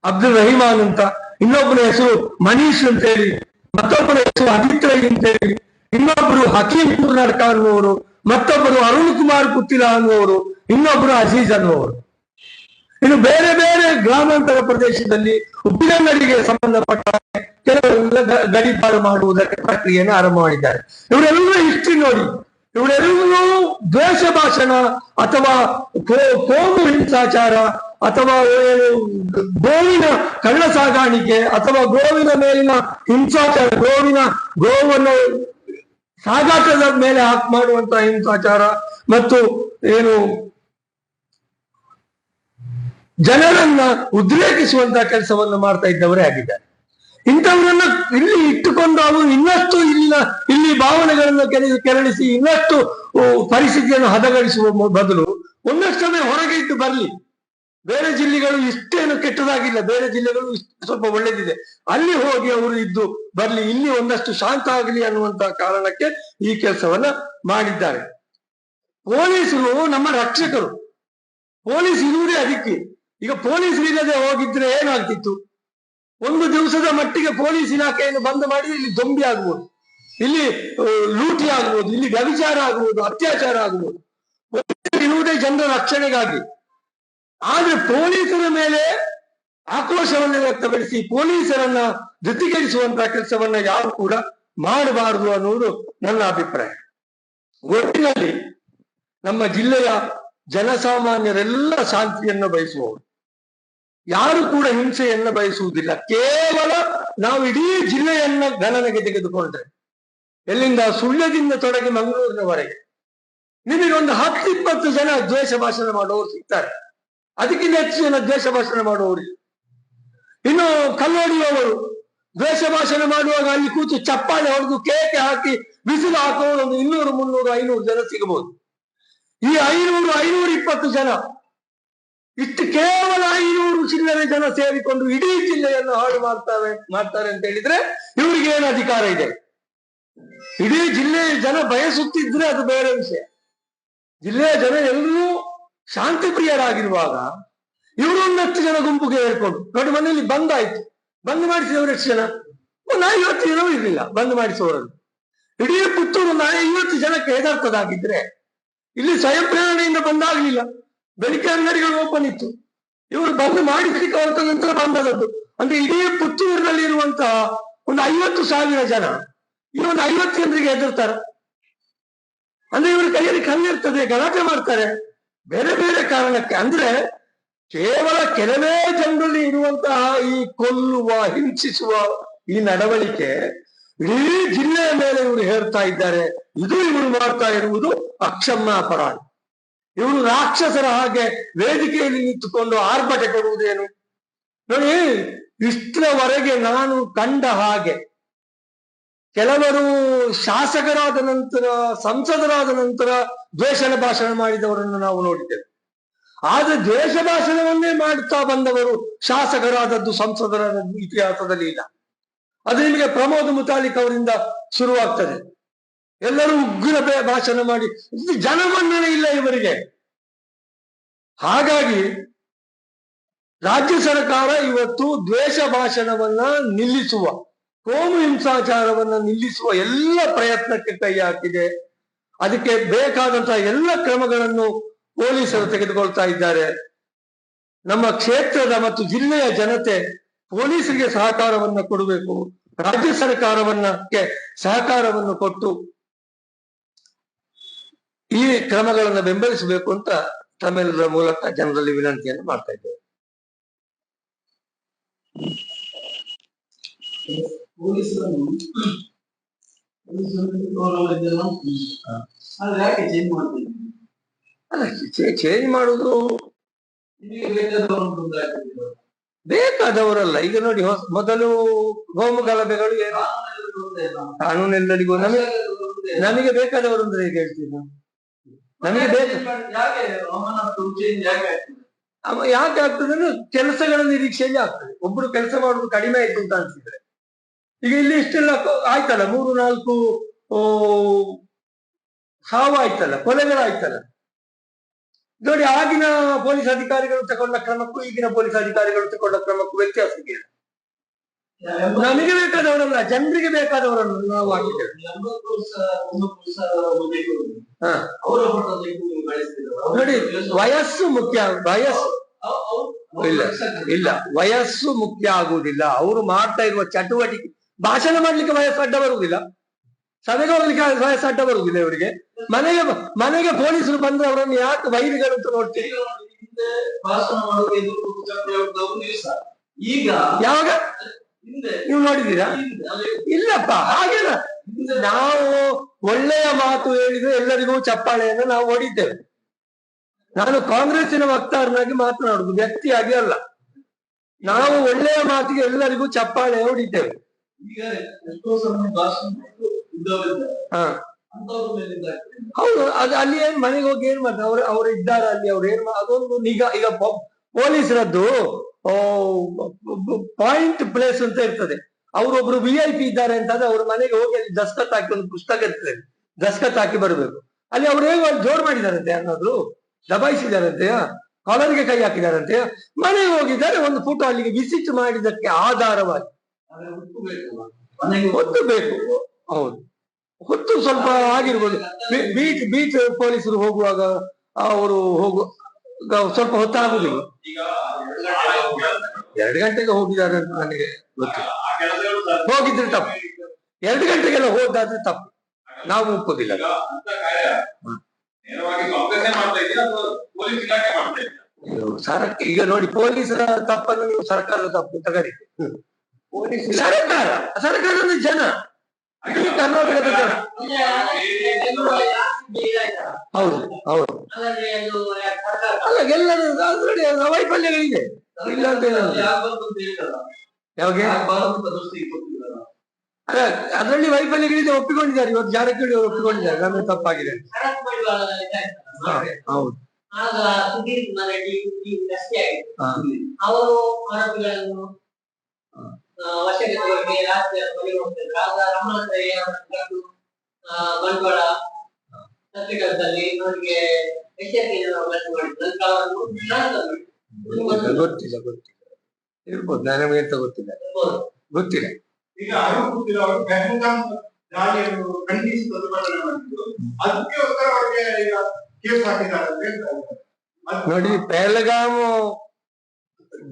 ಅಬ್ದುಲ್ ರಹಿಮಾನ್ ಅಂತ, ಇನ್ನೊಬ್ಬನ ಹೆಸರು ಮನೀಶ್ ಅಂತ ಹೇಳಿ ಮತ್ತೊಬ್ಬನ ಹೆಸರು ಅದಿತ್ ರೈ ಅಂತ ಹೇಳಿ ಇನ್ನೊಬ್ಬರು ಹಕೀಂ ಕರ್ನಾಟಕ ಅನ್ನುವರು ಮತ್ತೊಬ್ಬರು ಅರುಣ್ ಕುಮಾರ್ ಕುತ್ತಿಲ ಅನ್ನುವರು ಇನ್ನೊಬ್ಬರು ಅಜೀಜ್ ಅನ್ನುವರು ಇನ್ನು ಬೇರೆ ಬೇರೆ ಗ್ರಾಮಾಂತರ ಪ್ರದೇಶದಲ್ಲಿ ಉಪ್ಪಿನಂಗಡಿಗೆ ಸಂಬಂಧಪಟ್ಟ ಕೆಲವರೆಲ್ಲ ಗಡಿಪಾರು ಮಾಡುವುದಕ್ಕೆ ಪ್ರಕ್ರಿಯೆಯನ್ನು ಆರಂಭ ಮಾಡಿದ್ದಾರೆ ಇವರೆಲ್ಲರೂ ಹಿಸ್ಟ್ರಿ ನೋಡಿ. ಇವರೆಲ್ಲರೂ ದ್ವೇಷ ಭಾಷಣ ಅಥವಾ ಕೋಮು ಹಿಂಸಾಚಾರ ಅಥವಾ ಗೋವಿನ ಕಳ್ಳ ಸಾಗಾಣಿಕೆ ಅಥವಾ ಗೋವಿನ ಮೇಲಿನ ಹಿಂಸಾಚಾರ, ಗೋವಿನ ಗೋವನ್ನು ಸಾಗಾಟದ ಮೇಲೆ ಹಾಕಿ ಮಾಡುವಂತಹ ಹಿಂಸಾಚಾರ ಮತ್ತು ಏನು ಜನರನ್ನ ಉದ್ರೇಕಿಸುವಂತಹ ಕೆಲಸವನ್ನು ಮಾಡ್ತಾ ಇದ್ದವರೇ ಆಗಿದ್ದಾರೆ. ಇಂಥವರನ್ನ ಇಲ್ಲಿ ಇಟ್ಟುಕೊಂಡು ಅವರು ಇನ್ನಷ್ಟು ಇಲ್ಲಿನ, ಇಲ್ಲಿ ಭಾವನೆಗಳನ್ನು ಕೆರೆ, ಕೆರಳಿಸಿ ಇನ್ನಷ್ಟು ಪರಿಸ್ಥಿತಿಯನ್ನು ಹದಗಳಿಸುವ ಮೊ- ಬದಲು ಒಂದಷ್ಟೊಮ್ಮೆ ಹೊರಗೆ ಇಟ್ಟು ಬರಲಿ. ಬೇರೆ ಜಿಲ್ಲೆಗಳು ಇಷ್ಟೇನು ಕೆಟ್ಟದಾಗಿಲ್ಲ. ಬೇರೆ ಜಿಲ್ಲೆಗಳು ಸ್ವಲ್ಪ ಒಳ್ಳೇದಿದೆ. ಅಲ್ಲಿ ಹೋಗಿ ಅವರು ಇದ್ದು ಬರ್ಲಿ. ಇಲ್ಲಿ ಒಂದಷ್ಟು ಶಾಂತ ಆಗಲಿ ಅನ್ನುವಂತ ಕಾರಣಕ್ಕೆ ಈ ಕೆಲಸವನ್ನ ಮಾಡಿದ್ದಾರೆ. ಪೊಲೀಸರು ನಮ್ಮ ರಕ್ಷಕರು. ಪೊಲೀಸ್ ಇರುವುದೇ ಅದಕ್ಕೆ ಈಗ ಪೊಲೀಸ್ ಇಲ್ಲದೆ ಹೋಗಿದ್ರೆ ಏನಾಗ್ತಿತ್ತು? ಒಂದು ದಿವಸದ ಮಟ್ಟಿಗೆ ಪೊಲೀಸ್ ಇಲಾಖೆಯನ್ನು ಬಂದ್ ಮಾಡಿ ಇಲ್ಲಿ ದೊಂಬಿ ಆಗ್ಬೋದು. ಇಲ್ಲಿ ಲೂಟಿ ಆಗ್ಬೋದು, ಇಲ್ಲಿ ವ್ಯಭಿಚಾರ ಆಗ್ಬೋದು, ಅತ್ಯಾಚಾರ ಆಗ್ಬೋದು. ಇರುವುದೇ ಜನರ ರಕ್ಷಣೆಗಾಗಿ. ಆದ್ರೆ ಪೊಲೀಸರ ಮೇಲೆ ಆಕ್ರೋಶವನ್ನು ವ್ಯಕ್ತಪಡಿಸಿ ಪೊಲೀಸರನ್ನ ಧೃತಿಗರಿಸುವಂತಹ ಕೆಲಸವನ್ನ ಯಾರು ಕೂಡ ಮಾಡಬಾರದು ಅನ್ನುವುದು ನನ್ನ ಅಭಿಪ್ರಾಯ. ಒಟ್ಟಿನಲ್ಲಿ ನಮ್ಮ ಜಿಲ್ಲೆಯ ಜನಸಾಮಾನ್ಯರೆಲ್ಲ ಶಾಂತಿಯನ್ನು ಬಯಸುವವರು. ಯಾರು ಕೂಡ ಹಿಂಸೆಯನ್ನ ಬಯಸುವುದಿಲ್ಲ. ಕೇವಲ ನಾವು ಇಡೀ ಜಿಲ್ಲೆಯನ್ನ ಗಣನೆಗೆ ತೆಗೆದುಕೊಂಡ್ರೆ, ಎಲ್ಲಿಂದ ಸುಳ್ಯದಿಂದ ತೊಡಗಿ ಮಂಗಳೂರಿನವರೆಗೆ ಒಂದು ಹತ್ತು ಇಪ್ಪತ್ತು ಜನ ದ್ವೇಷ ಭಾಷಣ ಮಾಡುವವರು ಸಿಗ್ತಾರೆ. ಅದಕ್ಕಿಂತ ಹೆಚ್ಚು ಜನ ದ್ವೇಷ ಭಾಷಣ ಮಾಡುವವರು ಇನ್ನು ಕಲ್ಲೋಡಿಯವರು ದ್ವೇಷ ಭಾಷಣ ಮಾಡುವಾಗ ಅಲ್ಲಿ ಕೂತು ಚಪ್ಪಾಳೆ ಹೊಡೆದು ಕೇಕೆ ಹಾಕಿ ಬಿಸಿಲು ಹಾಕುವ ಒಂದು ಇನ್ನೂರು ಮುನ್ನೂರು ಐನೂರು ಜನ ಸಿಗಬಹುದು. ಈ ಐನೂರು ಐನೂರ ಇಪ್ಪತ್ತು ಜನ ಇಷ್ಟು ಕೇವಲ ಐನೂರು ಚಿಲ್ಲರೆ ಜನ ಸೇರಿಕೊಂಡು ಇಡೀ ಜಿಲ್ಲೆಯನ್ನು ಹಾಳು ಮಾಡ್ತಾರೆ ಮಾಡ್ತಾರೆ ಅಂತ ಹೇಳಿದ್ರೆ ಇವರಿಗೆ ಏನು ಅಧಿಕಾರ ಇದೆ? ಇಡೀ ಜಿಲ್ಲೆಯ ಜನ ಬಯಸುತ್ತಿದ್ರೆ ಅದು ಬೇರೆ ವಿಷಯ. ಜಿಲ್ಲೆಯ ಜನ ಎಲ್ಲರೂ ಶಾಂತಿ ಪ್ರಿಯರಾಗಿರುವಾಗ ಇವರು ಜನ ಗುಂಪುಗೆ ಹೇಳ್ಕೊಂಡು ನೋಡಿ ಮನೆಯಲ್ಲಿ ಬಂದ್ ಆಯ್ತು. ಬಂದ್ ಮಾಡಿಸಿದವರು ಎಷ್ಟು ಜನ? ಒಂದು ಐವತ್ತು ಜನವೂ ಇರಲಿಲ್ಲ, ಬಂದ್ ಮಾಡಿಸುವವರನ್ನು ಇಡೀ ಪುತ್ತೂರು ಒಂದು ಐವತ್ತು ಜನಕ್ಕೆ ಹೆದರ್ತದಾಗಿದ್ರೆ ಇಲ್ಲಿ ಸ್ವಯಂ ಪ್ರೇರಣೆಯಿಂದ ಬಂದಾಗಲಿಲ್ಲ. ಬೆಳಿಗ್ಗೆ ಅಂಗಡಿಗಳು ಓಪನ್ ಇತ್ತು. ಇವರು ಬಂದ್ ಮಾಡಿಸ್ಲಿಕ್ಕೆ ಹೊರಟ ನಂತರ ಬಂದದ್ದು ಅಂದ್ರೆ ಇಡೀ ಪುತ್ತೂರಿನಲ್ಲಿ ಇರುವಂತಹ ಒಂದು ಐವತ್ತು ಸಾವಿರ ಜನ. ಒಂದು ಐವತ್ತು ಜನರಿಗೆ ಹೆದರ್ತಾರೆ. ಅಂದ್ರೆ ಇವ್ರ ಕೈಯಲ್ಲಿ ಕಲ್ಲಿರ್ತದೆ ಗಲಾಟೆ ಮಾಡ್ತಾರೆ. ಬೇರೆ ಬೇರೆ ಕಾರಣಕ್ಕೆ. ಅಂದ್ರೆ ಕೇವಲ ಕೆಲವೇ ಜನರಲ್ಲಿ ಇರುವಂತಹ ಈ ಕೊಲ್ಲುವ, ಹಿಂಸಿಸುವ ಈ ನಡವಳಿಕೆ ಇಡೀ ಜಿಲ್ಲೆಯ ಮೇಲೆ ಇವರು ಹೇಳ್ತಾ ಇದ್ದಾರೆ. ಇದು ಇವರು ಮಾಡ್ತಾ ಇರುವುದು ಅಕ್ಷಮ್ಮ ಅಪರಾಧ. ಇವರು ರಾಕ್ಷಸರ ಹಾಗೆ ವೇದಿಕೆಯಲ್ಲಿ ನಿಂತುಕೊಂಡು ಆರ್ಭಟ ಕೊಡುವುದೇನು? ನೋಡಿ, ಇಷ್ಟರವರೆಗೆ ನಾನು ಕಂಡ ಹಾಗೆ ಕೆಲವರು ಶಾಸಕರಾದ ನಂತರ, ಸಂಸದರಾದ ನಂತರ ದ್ವೇಷದ ಭಾಷಣ ಮಾಡಿದವರನ್ನು ನಾವು ನೋಡಿದ್ದೇವೆ. ಆದ್ರೆ ದ್ವೇಷ ಭಾಷಣವನ್ನೇ ಮಾಡುತ್ತಾ ಬಂದವರು ಶಾಸಕರಾದದ್ದು, ಸಂಸದರಾದದ್ದು ಇತಿಹಾಸದಲ್ಲಿ ಇಲ್ಲ. ಅದು ನಿಮಗೆ ಪ್ರಮೋದ್ ಮುತಾಲಿಕ್ ಅವರಿಂದ ಶುರುವಾಗ್ತದೆ. ಎಲ್ಲರೂ ಉಗ್ರ ಭಾಷಣ ಮಾಡಿ ಜನಮನ್ನಣೆ ಇಲ್ಲ ಇವರಿಗೆ. ಹಾಗಾಗಿ ರಾಜ್ಯ ಸರ್ಕಾರ ಇವತ್ತು ದ್ವೇಷ ಭಾಷಣವನ್ನ ನಿಲ್ಲಿಸುವ, ಕೋಮು ಹಿಂಸಾಚಾರವನ್ನ ನಿಲ್ಲಿಸುವ ಎಲ್ಲ ಪ್ರಯತ್ನಕ್ಕೆ ಕೈ ಹಾಕಿದೆ. ಅದಕ್ಕೆ ಬೇಕಾದಂತಹ ಎಲ್ಲ ಕ್ರಮಗಳನ್ನು ಪೊಲೀಸರು ತೆಗೆದುಕೊಳ್ತಾ ಇದ್ದಾರೆ. ನಮ್ಮ ಕ್ಷೇತ್ರದ ಮತ್ತು ಜಿಲ್ಲೆಯ ಜನತೆ ಪೊಲೀಸರಿಗೆ ಸಹಕಾರವನ್ನ ಕೊಡಬೇಕು. ರಾಜ್ಯ ಸರ್ಕಾರವನ್ನಕ್ಕೆ ಸಹಕಾರವನ್ನು ಕೊಟ್ಟು ಈ ಕ್ರಮಗಳನ್ನು ಬೆಂಬಲಿಸಬೇಕು ಅಂತ ತಮ್ಮೆಲ್ಲರ ಮೂಲಕ ಜನರಲ್ಲಿ ವಿನಂತಿಯನ್ನು ಮಾಡ್ತಾ ಇದ್ದೇವೆ. ಚೇಂಜ್ ಮಾಡುದು ಬೇಕಾದವರಲ್ಲ. ಈಗ ನೋಡಿ ಮೊದಲು ಗೋಮ ಗಲಭೆಗಳು ಕಾನೂನು ಕಾನೂನಲ್ಲಿ ಕಾನೂನೆಲ್ಲರಿಗೂ ನಮಗೆ. ನಮಗೆ ಬೇಕಾದವರು ಅಂದ್ರೆ ಹೇಳ್ತೀನಿ ಹೇಳ್ತೀವಿ ನಮಗೆ ಬೇಕು. ಯಾಕೆ ಆಗ್ತದೆ? ಅಂದ್ರೆ ಕೆಲಸಗಳ ನಿರೀಕ್ಷೆಯಲ್ಲಿ ಆಗ್ತದೆ. ಒಬ್ರು ಕೆಲಸ ಮಾಡುದು ಕಡಿಮೆ ಆಯ್ತು ಅಂತ ಅನ್ಸಿದ್ರೆ. ಈಗ ಇಲ್ಲಿ ಇಷ್ಟೆಲ್ಲ ಆಯ್ತಲ್ಲ ಮೂರು ನಾಲ್ಕು ಓ, ಸಾವು ಆಯ್ತಲ್ಲ ಕೊಲೆಗಳಾಯ್ತಲ್ಲ ನೋಡಿ ಆಗಿನ ಪೊಲೀಸ್ ಅಧಿಕಾರಿಗಳು ತಗೊಂಡ ಕ್ರಮಕ್ಕೂ ಈಗಿನ ಪೊಲೀಸ್ ಅಧಿಕಾರಿಗಳು ತಗೊಂಡ ಕ್ರಮಕ್ಕೂ ವ್ಯತ್ಯಾಸ ಇದೆಯಲ್ಲ ನಮಗೆ ಬೇಕಾದವರಲ್ಲ ಜನರಿಗೆ ಬೇಕಾದವರನ್ನು ನಾವು ಹಾಕಿದ್ದೇವೆ. ಅವ್ರು ನೋಡಿ ವಯಸ್ಸು ಮುಖ್ಯ ವಯಸ್ಸು. ಇಲ್ಲ ಇಲ್ಲ ವಯಸ್ಸು ಮುಖ್ಯ ಆಗುವುದಿಲ್ಲ. ಅವರು ಮಾಡ್ತಾ ಇರುವ ಚಟುವಟಿಕೆ ಭಾಷಣ ಮಾಡ್ಲಿಕ್ಕೆ ವಯಸ್ಸು ಅಡ್ಡ ಬರುವುದಿಲ್ಲ. ಸಭೆಗೆ ಹೋಗ್ಲಿಕ್ಕೆ ವಯಸ್ಸು ಅಡ್ಡ ಬರುವುದಿಲ್ಲ ಇವರಿಗೆ. ಮನೆಗೆ ಮನೆಗೆ ಪೊಲೀಸರು ಬಂದ್ರೆ ಅವರನ್ನು ಯಾಕೆ ವೈರಿಗಳು ಅಂತ ನೋಡ್ತೀವಿ ಈಗ ಭಾಷಣ ಈಗ ಯಾವಾಗ? ನೀವು ಅಲ್ಲಿ ಇಲ್ಲಪ್ಪ ಹಾಗೆಲ್ಲ ನಾವು ಒಳ್ಳೆಯ ಮಾತು ಹೇಳಿದ್ರೆ ಎಲ್ಲರಿಗೂ ಚಪ್ಪಾಳೆಯನ್ನು ನಾವು ಹೊಡಿದ್ದೇವೆ ನಾನು ಕಾಂಗ್ರೆಸ್ಸಿನ ವಕ್ತಾರನಾಗಿ ಮಾತನಾಡುದು ವ್ಯಕ್ತಿಯಾಗಿ ಅಲ್ಲ. ನಾವು ಒಳ್ಳೆಯ ಮಾತಿಗೆ ಎಲ್ಲರಿಗೂ ಚಪ್ಪಾಳೆ ಹೊಡಿದ್ದೇವೆ ಈಗ ಎಷ್ಟೋ ಸಮಯ ಭಾಷಣ ಮಾಡಿ ಇದ್ದವರಿದ್ದಾರೆ. ಹಾ. ಅಂತವ್ರ ಮೇಲೆ ಹೌದು ಅದು ಅಲ್ಲಿ ಏನ್ ಮನೆಗೆ ಹೋಗಿ ಏನ್ ಮಾಡ್ತಾರೆ? ಅವ್ರು ಅವ್ರು ಇದ್ದಾರೆ ಅಲ್ಲಿ ಅವ್ರು ಏನ್ ಅದೊಂದು ನಿಗಾ. ಈಗ ಪೊಲೀಸರದ್ದು ಪಾಯಿಂಟ್ ಪ್ಲೇಸ್ ಅಂತ ಇರ್ತದೆ. ಅವರೊಬ್ರು ವಿ ಐ ಪಿ ಇದ್ದಾರೆ ಅಂತಂದ್ರೆ ಅವ್ರ ಮನೆಗೆ ಹೋಗಿ ಅಲ್ಲಿ ದಸ್ಕತ್ ಹಾಕಿ ಒಂದು ಪುಸ್ತಕ ಇರ್ತದೆ. ದಸ್ಕತ್ ಹಾಕಿ ಬರಬೇಕು. ಅಲ್ಲಿ ಅವ್ರು ಹೇಗೋ ಜೋಡ್ ಮಾಡಿದಾರಂತೆ ಅನ್ನೋದು? ದಬಾಯಿಸಿದಾರಂತೆ ಕಾಲರ್ಗೆ ಕೈ ಹಾಕಿದಾರಂತೆ ಮನೆಗೆ ಹೋಗಿದ್ದಾರೆ, ಒಂದು ಫೋಟೋ ಅಲ್ಲಿಗೆ ವಿಸಿಟ್ ಮಾಡಿದಕ್ಕೆ ಆಧಾರವಾಗಿ. ಹೊತ್ತು ಬೇಕು ಹೌದು. ಹೊತ್ತು ಸ್ವಲ್ಪ ಆಗಿರ್ಬೋದು. ಬೀಚ್ ಬೀಚ್ ಪೊಲೀಸರು ಹೋಗುವಾಗ ಅವರು ಹೋಗು ಸ್ವಲ್ಪ ಹೊತ್ತಾಗುದಿಲ್ಲ. ಎರಡು ಗಂಟೆಗೆ ಹೋಗಿದ್ದಾರೆ ಅಂತ ನನಗೆ ಗೊತ್ತಿಲ್ಲ ಹೋಗಿದ್ರೆ ತಪ್ಪು ಎರಡು ಗಂಟೆಗೆಲ್ಲ ಹೋದಾದ್ರೆ ತಪ್ಪು ನಾವು ಒಪ್ಪೋದಿಲ್ಲ ಸರ ಈಗ ನೋಡಿ ಪೊಲೀಸರ ತಪ್ಪನ್ನು ನೀವು ಸರ್ಕಾರದ ತಪ್ಪು ಅಂತ ಕರೀತೀರಿ ಹ್ಮ್. ಸರ್ಕಾರ ಸರ್ಕಾರ ಅಂದ್ರೆ ಜನ ಕರ್ನಾಟಕದ ಜನ ಹೌದು ಹೌದು ಅಲ್ಲ ಎಲ್ಲರೂ ಅದರಲ್ಲಿ ವೈಫಲ್ಯಗಳಿದೆ ಅದರಲ್ಲಿ ವೈಫಲ್ಯಗಳಿದೆ ಒಪ್ಪಿಕೊಂಡಿದ್ದಾರೆ. ಇವತ್ತು ಜಾರಕಿಹೊಳಿ ಅವರು ಒಪ್ಪಿಕೊಂಡಿದ್ದಾರೆ. ನಮಗೆ ತಪ್ಪಾಗಿದೆ. ಹೌದು. ಆಗ ಸುಧೀರ್ ಮನೆ. ಅವರು ಆರೋಪಿಗಳನ್ನು ವಶಕ್ಕೆ ರಾತ್ರಿ ಹೋಗ್ತಿದ್ರು. ಆಗ ಬಂಡವಾಳ ಪತ್ರಿಕಾದಲ್ಲಿ ಅವರಿಗೆ ಎಚ್ಚರಿಕೆಯನ್ನು ಮಾಡಿದ್ರು. ನಂತರ ಅವರನ್ನು ಮಾಡಿದ್ರು. ಗೊತ್ತಿಲ್ಲ ಗೊತ್ತಿಲ್ಲ. ಇರ್ಬೋದು ನನಗೆ ಎಂತ ಗೊತ್ತಿಲ್ಲ. ಇರ್ಬೋದು. ಗೊತ್ತಿಲ್ಲ. ಈಗ ನೋಡಿ ಪೆಹಲ್ಗಾಮ್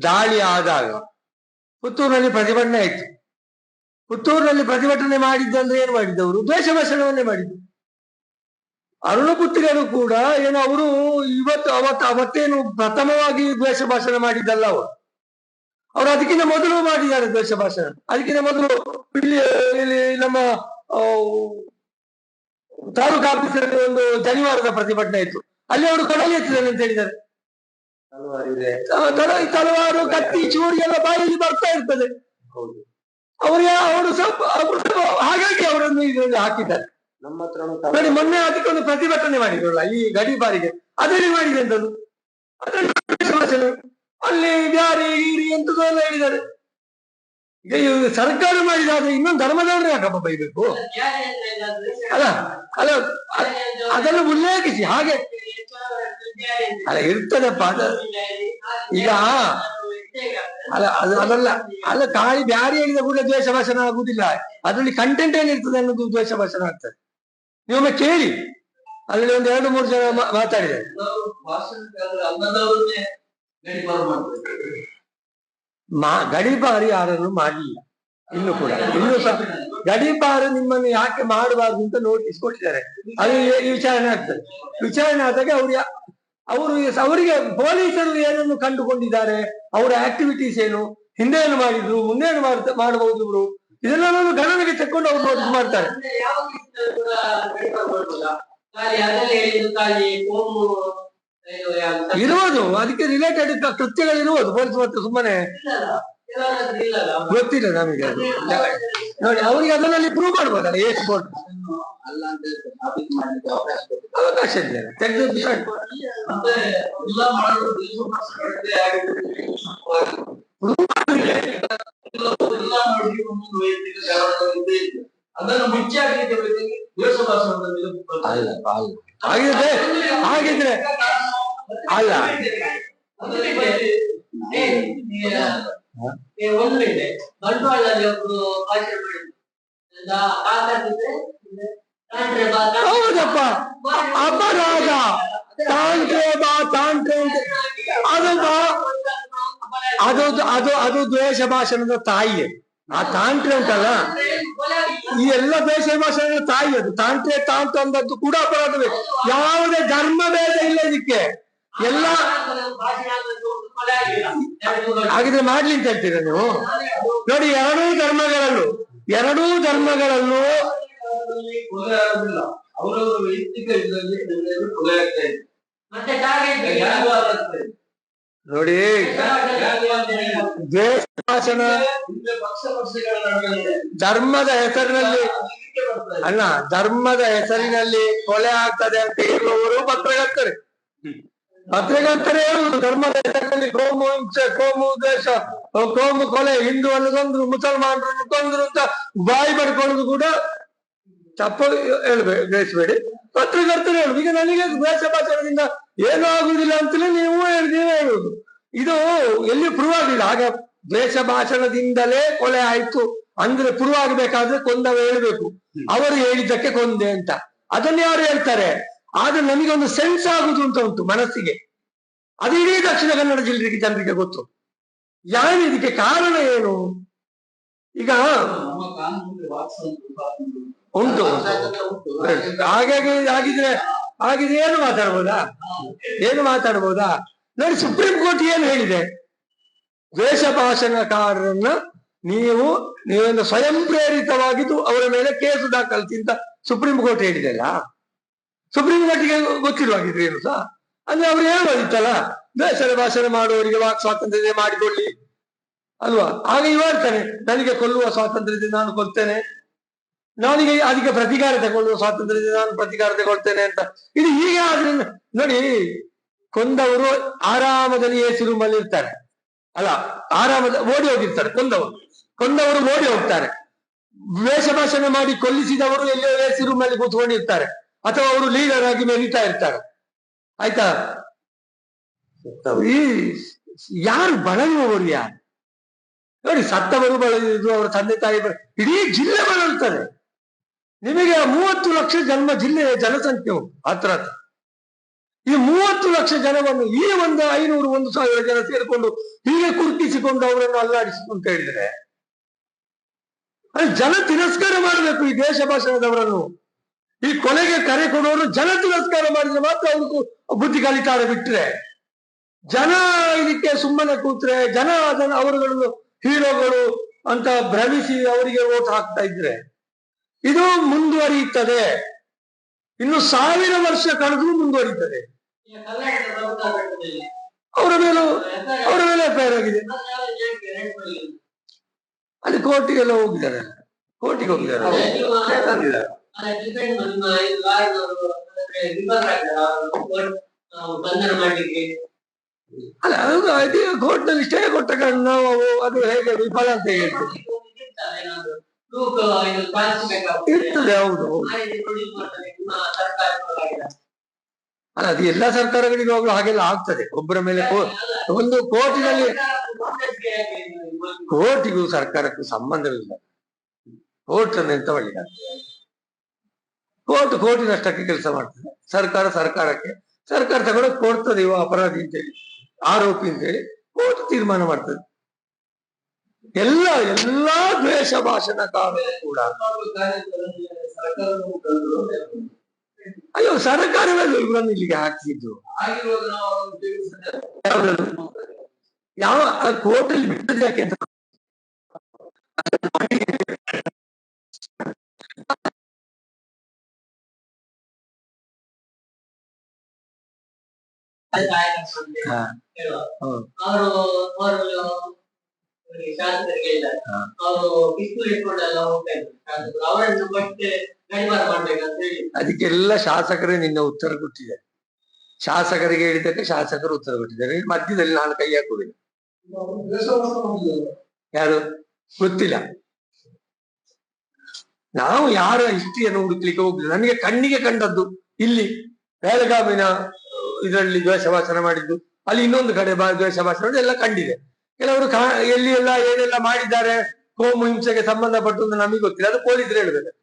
ದಾಳಿ ಆದಾಗ ಪುತ್ತೂರಿನಲ್ಲಿ ಪ್ರತಿಭಟನೆ ಆಯ್ತು. ಪುತ್ತೂರಿನಲ್ಲಿ ಪ್ರತಿಭಟನೆ ಮಾಡಿದ್ದಂದ್ರೆ ಏನ್ ಮಾಡಿದ್ದವರು ದ್ವೇಷ ಭಾಷಣವನ್ನೇ ಮಾಡಿದ್ದು. ಅರುಣ ಪುತ್ರಿಯರು ಕೂಡ ಏನು ಅವರು ಇವತ್ತು ಅವತ್ತು ಅವತ್ತೇನು ಪ್ರಥಮವಾಗಿ ದ್ವೇಷ ಭಾಷಣ ಮಾಡಿದ್ದಲ್ಲ ಅವರು. ಅವರು ಅದಕ್ಕಿಂತ ಮೊದಲು ಮಾಡಿದ್ದಾರೆ ದ್ವೇಷ ಭಾಷಣ. ಅದಕ್ಕಿಂತ ಮೊದಲು ಇಲ್ಲಿ ಇಲ್ಲಿ ನಮ್ಮ ತಾಲೂಕು ಆಫೀಸಲ್ಲಿ ಒಂದು ಜನಿವಾರದ ಪ್ರತಿಭಟನೆ ಇತ್ತು. ಅಲ್ಲಿ ಅವರು ಕಡಲಿ ಎತ್ತಿದ್ದಾರೆ ಅಂತ ಹೇಳಿದ್ದಾರೆ. ತಲವಾರು ಕತ್ತಿ ಚೂರಿ ಎಲ್ಲ ಬಾಯಲ್ಲಿ ಬರ್ತಾ ಇರ್ತದೆ. ಅವರು ಅವರು ಸ್ವಲ್ಪ ಹಾಗಾಗಿ ಅವರನ್ನು ಇದರಲ್ಲಿ ಹಾಕಿದ್ದಾರೆ. ನಮ್ಮ ಹತ್ರ ನೋಡಿ ಮೊನ್ನೆ ಅದಕ್ಕೆ ಒಂದು ಪ್ರತಿಭಟನೆ ಮಾಡಿದ್ರಲ್ಲ ಈ ಗಡಿ ಬಾರಿಗೆ. ಅದೇ ಮಾಡಿದೆ ಅಂತದ್ದು ಅದ್ರಲ್ಲಿ. ಅಲ್ಲಿ ಬ್ಯಾರಿ ಗೀರಿ ಎಂತದೋ ಎಲ್ಲ ಹೇಳಿದ್ದಾರೆ. ಸರ್ಕಾರ ಮಾಡಿದಾಗ ಇನ್ನೊಂದು ಧರ್ಮದವ್ರೆ ಯಾಕಪ್ಪ ಬೈಬೇಕು? ಅಲ್ಲ ಅಲ್ಲ ಅದನ್ನು ಉಲ್ಲೇಖಿಸಿ ಹಾಗೆ. ಅಲ್ಲ ಇರ್ತದಪ್ಪ ಅದ. ಈಗ ಅಲ್ಲ ಅದು ಅದಲ್ಲ. ಅಲ್ಲ ಕಾಳಿ ಬ್ಯಾರಿ ಹೇಳಿದ ಕೂಡ ದ್ವೇಷ ಭಾಷಣ ಆಗುದಿಲ್ಲ ಅದರಲ್ಲಿ ಕಂಟೆಂಟ್ ಏನಿರ್ತದೆ ಅನ್ನೋದು ದ್ವೇಷ ಭಾಷಣ ಆಗ್ತದೆ. ನೀವೊಮ್ಮೆ ಕೇಳಿ. ಅಲ್ಲಿ ಒಂದು ಎರಡು, ಮೂರು ಜನ ಮಾತಾಡಿದ್ದಾರೆ. ಗಡಿಪಾರು ಯಾರನ್ನು ಮಾಡಲಿಲ್ಲ. ಇನ್ನು ಕೂಡ. ಇನ್ನು ಸಹ ಗಡಿಪಾರು ನಿಮ್ಮನ್ನು ಯಾಕೆ ಮಾಡಬಾರ್ದು ಅಂತ ನೋಟಿಸ್ ಕೊಟ್ಟಿದ್ದಾರೆ. ಅದು ವಿಚಾರಣೆ ಆಗ್ತದೆ. ವಿಚಾರಣೆ ಆದಾಗ ಅವ್ರು ಅವರು ಅವರಿಗೆ ಪೊಲೀಸರು ಏನನ್ನು ಕಂಡುಕೊಂಡಿದ್ದಾರೆ? ಅವರ ಆಕ್ಟಿವಿಟೀಸ್ ಏನು? ಹಿಂದೆ ಮಾಡಿದ್ರು? ಮುಂದೆ ಏನು ಮಾಡ್ತಾ, ಮಾಡಬಹುದು ಇವರು? ಇದೆಲ್ಲವನ್ನು ಗಣನೆಗೆ ತೆಕ್ಕೊಂಡು ಅವ್ರು ಇದು ಮಾಡ್ತಾರೆ. ಇರುವುದು ಅದಕ್ಕೆ ರಿಲೇಟೆಡ್ ಇದ್ದ ಕೃತ್ಯಗಳು ಇರುವುದು ಪೊಲೀಸ್ ಮತ್ತೆ ಸುಮ್ಮನೆ. ಗೊತ್ತಿಲ್ಲ ನಮಗೆ ನೋಡಿ ಅವರಿಗೆ ಅದರಲ್ಲಿ ಪ್ರೂವ್ ಮಾಡ್ಬೋದಲ್ಲ. ಸಾಬೀತು ಮಾಡ್ಲಿಕ್ಕೆ ಅವಕಾಶ ಇದೆ. ತೆಗೆದು ಪ್ರೂವ್ ಮತ್ತೆ ಎಲ್ಲ ಅಲ್ಲ. ಎಲ್ಲ ಒಂದೊಂದು ವೈಯಕ್ತಿಕ ಇದೆ. ಅದನ್ನು ಬೇಕಾಗಿ ಮೇಲೆ ಬರ್ತದೆ. ಹಾಗಿದ್ರೆ ಹಾಗಿದ್ರೆ. ಅಲ್ಲ. ಅದಕ್ಕೆ ಬರೀ- ಏ, ಈ, ಏ, ಒಂದು ಇದೆ ಬಂಟ್ವಾಳದಲ್ಲಿ ಒಬ್ರು ಭಾಷಣ ಮಾಡಿದ್ರು. ಹೌದಪ್ಪ. ಅಪರಾಧ. ತಾಂಟ್ರೆ ಬಾ ತಾಂಟ್ರೆ ಅಂತ. ಅದು ಅದು ಅದು ದ್ವೇಷ ಭಾಷಣದ ತಾಯಿ. ಆ ತಾಂಟ್ರೆ ಉಂಟಲ್ಲ ಈ ಎಲ್ಲ ದ್ವೇಷ ಭಾಷಣದ ತಾಯಿ ಅದು. ತಾಂಟ್ರೆ ತಾಂತ ಅಂದದ್ದು ಕೂಡ ಅಪರಾಧವೇ. ಯಾವುದೇ ಧರ್ಮ ಭೇದ ಇಲ್ಲ ಇದಕ್ಕೆ. ಎಲ್ಲ ಹಾಗಿದ್ರೆ ಮಾಡ್ಲಿ ಅಂತ ಹೇಳ್ತೀರಾ ನೀವು? ನೋಡಿ, ಎರಡೂ ಧರ್ಮಗಳಲ್ಲೂ ಎರಡೂ ಧರ್ಮಗಳಲ್ಲೂ ಅವರವರ ವೈಯಕ್ತಿಕ ಇದರಲ್ಲಿ ನೋಡಿ. ದ್ವೇಷ ಭಾಷಣ ಧರ್ಮದ ಹೆಸರಿನಲ್ಲಿ ಅಣ್ಣ ಧರ್ಮದ ಹೆಸರಿನಲ್ಲಿ ಕೊಲೆ ಆಗ್ತದೆ ಅಂತ ಹೇಳುವವರು ಪತ್ರಕರ್ತರೆ ಪತ್ರಕರ್ತರೆ ಹೇಳುವುದು ಧರ್ಮದ ಹೆಸರಿನಲ್ಲಿ ಕೋಮು ಹಿಂಸೆ, ಕೋಮು ದ್ವೇಷ, ಕೋಮು ಕೊಲೆ, ಹಿಂದೂ ಕೊಂದ್ರು ಮುಸಲ್ಮಾನರನ್ನು ಕೊಂದ್ರು ಅಂತ ಬಾಯಿ ಪಡ್ಕೊಳ್ಳೋದು ಕೂಡ ತಪ್ಪು ಹೇಳ್ಬೇಕು ಗ್ರಹಿಸಬೇಡಿ ಪತ್ರಕರ್ತರು ಹೇಳುದು, ಈಗ ನನಗೆ ದ್ವೇಷ ಭಾಷಣದಿಂದ ಏನೂ ಆಗುದಿಲ್ಲ ಅಂತಲೇ ನೀವು ಹೇಳಿ, ನೀವೇ ಹೇಳುದು. ಇದು ಎಲ್ಲಿ ಪ್ರೂವ್ ಆಗಲಿಲ್ಲ. ಆಗ ದ್ವೇಷ ಭಾಷಣದಿಂದಲೇ ಕೊಲೆ ಆಯ್ತು. ಅಂದ್ರೆ ಪ್ರೂವ್ ಆಗ್ಬೇಕಾದ್ರೆ ಕೊಂದವ ಹೇಳ್ಬೇಕು ಅವರು ಹೇಳಿದ್ದಕ್ಕೆ ಕೊಂದೆ ಅಂತ. ಅದನ್ನ ಯಾರು ಹೇಳ್ತಾರೆ? ಆದ್ರೆ ನಮಗೆ ಒಂದು ಸೆನ್ಸ್ ಆಗುದು ಅಂತ ಉಂಟು ಮನಸ್ಸಿಗೆ. ಅದು ಇಡೀ ದಕ್ಷಿಣ ಕನ್ನಡ ಜಿಲ್ಲೆಗೆ ಜನರಿಗೆ ಗೊತ್ತು. ಯಾರು ಇದಕ್ಕೆ ಕಾರಣ ಏನು? ಈಗ ಉಂಟು ಹಾಗಾಗಿ ಆಗಿದ್ರೆ ಆಗಿದ್ರೆ ಏನು ಮಾತಾಡ್ಬೋದಾ? ಏನು ಮಾತಾಡ್ಬೋದಾ? ನೋಡಿ, ಸುಪ್ರೀಂ ಕೋರ್ಟ್ ಏನು ಹೇಳಿದೆ? ದ್ವೇಷ ಭಾಷಣಕಾರರನ್ನ ನೀವು, ನೀವೊಂದು ಸ್ವಯಂ ಪ್ರೇರಿತವಾಗಿದ್ದು ಅವರ ಮೇಲೆ ಕೇಸು ದಾಖಲಿಸಿ ಅಂತ ಸುಪ್ರೀಂ ಕೋರ್ಟ್ ಹೇಳಿದೆಲ್ಲ ಸುಪ್ರೀಂ ಕೋರ್ಟ್ಗೆ ಗೊತ್ತಿರುವಾಗಿದ್ರೆ ಏನು ಸಹ ಅಂದ್ರೆ ಅವ್ರು ಹೇಳುವಂತಲ್ಲ, ದ್ವೇಷದ ಭಾಷಣ ಮಾಡುವವರಿಗೆ ವಾಕ್ ಸ್ವಾತಂತ್ರ್ಯ ಮಾಡಿಕೊಳ್ಳಿ ಅಲ್ವಾ? ಆಗ ಇವಾಗ್ತಾನೆ, ನನಗೆ ಕೊಲ್ಲುವ ಸ್ವಾತಂತ್ರ್ಯದಿಂದ ನಾನು ಕೊಲ್ತೇನೆ. ನನಗೆ ಅದಕ್ಕೆ ಪ್ರತಿಕಾರ ತಗೊಳ್ಳುವ ಸ್ವಾತಂತ್ರ್ಯ ಇದೆ ನಾನು ಪ್ರತಿಕಾರ ತಗೊಳ್ತೇನೆ ಅಂತ. ಇದು ಹೀಗೆ ಆದ್ರೆ ನೋಡಿ, ಕೊಂದವರು ಆರಾಮದಲ್ಲಿ ಎಸಿ ರೂಮ್ ಅಲ್ಲಿ ಇರ್ತಾರೆ. ಅಲ್ಲ, ಆರಾಮದ, ಓಡಿ ಹೋಗಿರ್ತಾರೆ ಕೊಂದವರು. ಕೊಂದವರು ಓಡಿ ಹೋಗ್ತಾರೆ. ವೇಷ ಭಾಷಣ ಮಾಡಿ ಕೊಲ್ಲಿಸಿದವರು ಎಲ್ಲೋ ಎಸಿ ಅಲ್ಲಿ ಕೂತ್ಕೊಂಡಿರ್ತಾರೆ. ಅಥವಾ ಅವರು ಲೀಡರ್ ಆಗಿ ಮೆರೀತಾ ಇರ್ತಾರೆ. ಆಯ್ತಾ? ಈ ಯಾರು ಬಳಲುವವರು ಯಾರು? ನೋಡಿ, ಸತ್ತವರು ಬಳಲಿದ್ರು ಅವರ ತಂದೆ ತಾಯಿ ಇಡೀ ಜಿಲ್ಲೆ ಬಳಲ್ತದೆ. ನಿಮಗೆ ಮೂವತ್ತು ಲಕ್ಷ ಜನ್ಮ ಜಿಲ್ಲೆಯ ಜನಸಂಖ್ಯೆ ಹತ್ರ ಹತ್ರ. ಈ ಮೂವತ್ತು ಲಕ್ಷ ಜನವನ್ನು ಈ ಒಂದು ಐನೂರು ಒಂದು ಸಾವಿರ ಜನ ಸೇರಿಕೊಂಡು ಹೀಗೆ ಕುರ್ತಿಸಿಕೊಂಡು ಅವರನ್ನು ಅಲ್ಲಾಡಿಸಿಕೊಂಡು ಹೇಳಿದ್ರೆ ಅದು ಜನ ತಿರಸ್ಕಾರ ಮಾಡಬೇಕು ಈ ದೇಶ ಭಾಷಣದವರನ್ನು. ಈ ಕೊಲೆಗೆ ಕರೆ ಕೊಡೋರು ಜನ ತಿರಸ್ಕಾರ ಮಾಡಿದ್ರೆ ಮಾತ್ರ ಅವರು ಬುದ್ಧಿ ಕಲಿತಾರೆ ಬಿಟ್ರೆ. ಜನ ಇದಕ್ಕೆ ಸುಮ್ಮನೆ ಕೂತ್ರೆ ಜನ ಅದನ್ನು ಅವರುಗಳನ್ನು ಹೀರೋಗಳು ಅಂತ ಭ್ರಮಿಸಿ ಅವರಿಗೆ ಓಟ್ ಹಾಕ್ತಾ ಇದ್ರೆ ಇದು ಮುಂದುವರಿಯುತ್ತದೆ. ಇನ್ನು ಸಾವಿರ ವರ್ಷ ಕಳೆದು ಮುಂದುವರಿಯುತ್ತದೆ. ಅವರ ಮೇಲೂ, ಅವರ ಮೇಲೆ ಎಫ್ಐಆರ್ ಆಗಿದೆ. ಅಲ್ಲಿ ಕೋರ್ಟಿಗೆಲ್ಲ ಹೋಗಿದ್ದಾರೆ. ಕೋರ್ಟಿಗೆ ಹೋಗಿದ್ದಾರೆ. ಅಲ್ಲ, ಅದೇ ಕೋರ್ಟ್ನಲ್ಲಿ ಸ್ಟೇ ಕೊಟ್ಟ ಕಾರಣ ನಾವು ಅದು ಹೇಗೆ ವಿಫಲ ಅಂತ ಹೇಳ್ತೇವೆ. ಇರ್ತದೆ ಹೌದು. ಅಲ್ಲ ಅದು ಎಲ್ಲ ಸರ್ಕಾರಗಳಿಗೂ ಹೋಗ್ಲು ಹಾಗೆಲ್ಲ ಆಗ್ತದೆ. ಒಬ್ಬರ ಮೇಲೆ ಒಂದು ಕೋರ್ಟಿನಲ್ಲಿ? ಕೋರ್ಟಿಗೂ ಸರ್ಕಾರಕ್ಕೂ ಸಂಬಂಧವಿಲ್ಲ. ಕೋರ್ಟ್ ಅನ್ನು ಎಂತ ಒಳ್ಳೆಯ ಕೋರ್ಟ್ ಕೋರ್ಟಿನಷ್ಟಕ್ಕೆ ಕೆಲಸ ಮಾಡ್ತದೆ. ಸರ್ಕಾರ ಸರ್ಕಾರಕ್ಕೆ ಸರ್ಕಾರ ತಗೊಂಡು ಕೊಡ್ತದೆ ಇವ ಅಪರಾಧಿ ಅಂತೇಳಿ ಆರೋಪಿ ಅಂತೇಳಿ ಕೋರ್ಟ್ ತೀರ್ಮಾನ ಮಾಡ್ತದೆ. ಎಲ್ಲ, ಎಲ್ಲಾ ದ್ವೇಷ ಭಾಷಣ ಕಾವೇ ಕೂಡ ಅಯ್ಯೋ ಸರ್ಕಾರವೇ ಇವರನ್ನು ಇಲ್ಲಿಗೆ ಹಾಕಿದ್ದು? ಯಾವ ಕೋರ್ಟ್ ಅಲ್ಲಿ ಬಿಟ್ಟದ್ದು ಯಾಕೆ. ಅವರು ಅವರು ಇವರಿಗೆ ಶಾಸಕರಿಗೆ ಹೇಳಿದ್ದಾರೆ ಹಾ. ಅವರು ಪಿಸ್ತೂಲ್ ಇಟ್ಕೊಂಡೆಲ್ಲ ಹೋಗ್ತಾ ಇದ್ರು. ಶಾಸಕರು ಅವರನ್ನು ಮತ್ತೆ ಗಡಿಪಾರು ಮಾಡ್ಬೇಕಂತ ಹೇಳಿ ಅದಕ್ಕೆಲ್ಲ ಶಾಸಕರೇ ನಿನ್ನ ಉತ್ತರ ಕೊಟ್ಟಿದ್ದಾರೆ. ಶಾಸಕರಿಗೆ ಹೇಳಿದ್ದಕ್ಕೆ ಶಾಸಕರು ಉತ್ತರ ಕೊಟ್ಟಿದ್ದಾರೆ. ಮಧ್ಯದಲ್ಲಿ ನಾನು ಕೈ ಹಾಕುವುದಿಲ್ಲ. ಯಾರು? ಗೊತ್ತಿಲ್ಲ. ನಾವು ಯಾರ ಹಿಸ್ಟ್ರಿಯನ್ನು ಹುಡುಕ್ಲಿಕ್ಕೆ ಹೋಗ್ಲಿಲ್ಲ ನನಗೆ ಕಣ್ಣಿಗೆ ಕಂಡದ್ದು ಇಲ್ಲಿ ಬೆಳಗಾವಿನ ಇದರಲ್ಲಿ ದ್ವೇಷ ಭಾಷಣ ಮಾಡಿದ್ದು. ಅಲ್ಲಿ ಇನ್ನೊಂದು ಕಡೆ ದ್ವೇಷ ಭಾಷಣ ಎಲ್ಲ ಕಂಡಿದೆ. ಕೆಲವರು ಎಲ್ಲಿ ಎಲ್ಲ ಏನೆಲ್ಲ ಮಾಡಿದ್ದಾರೆ ಕೋಮು ಹಿಂಸೆಗೆ ಸಂಬಂಧಪಟ್ಟು ನಮಗೆ ಗೊತ್ತಿಲ್ಲ. ಅದು ಪೊಲೀಸರು ಹೇಳ್ಬೇಕು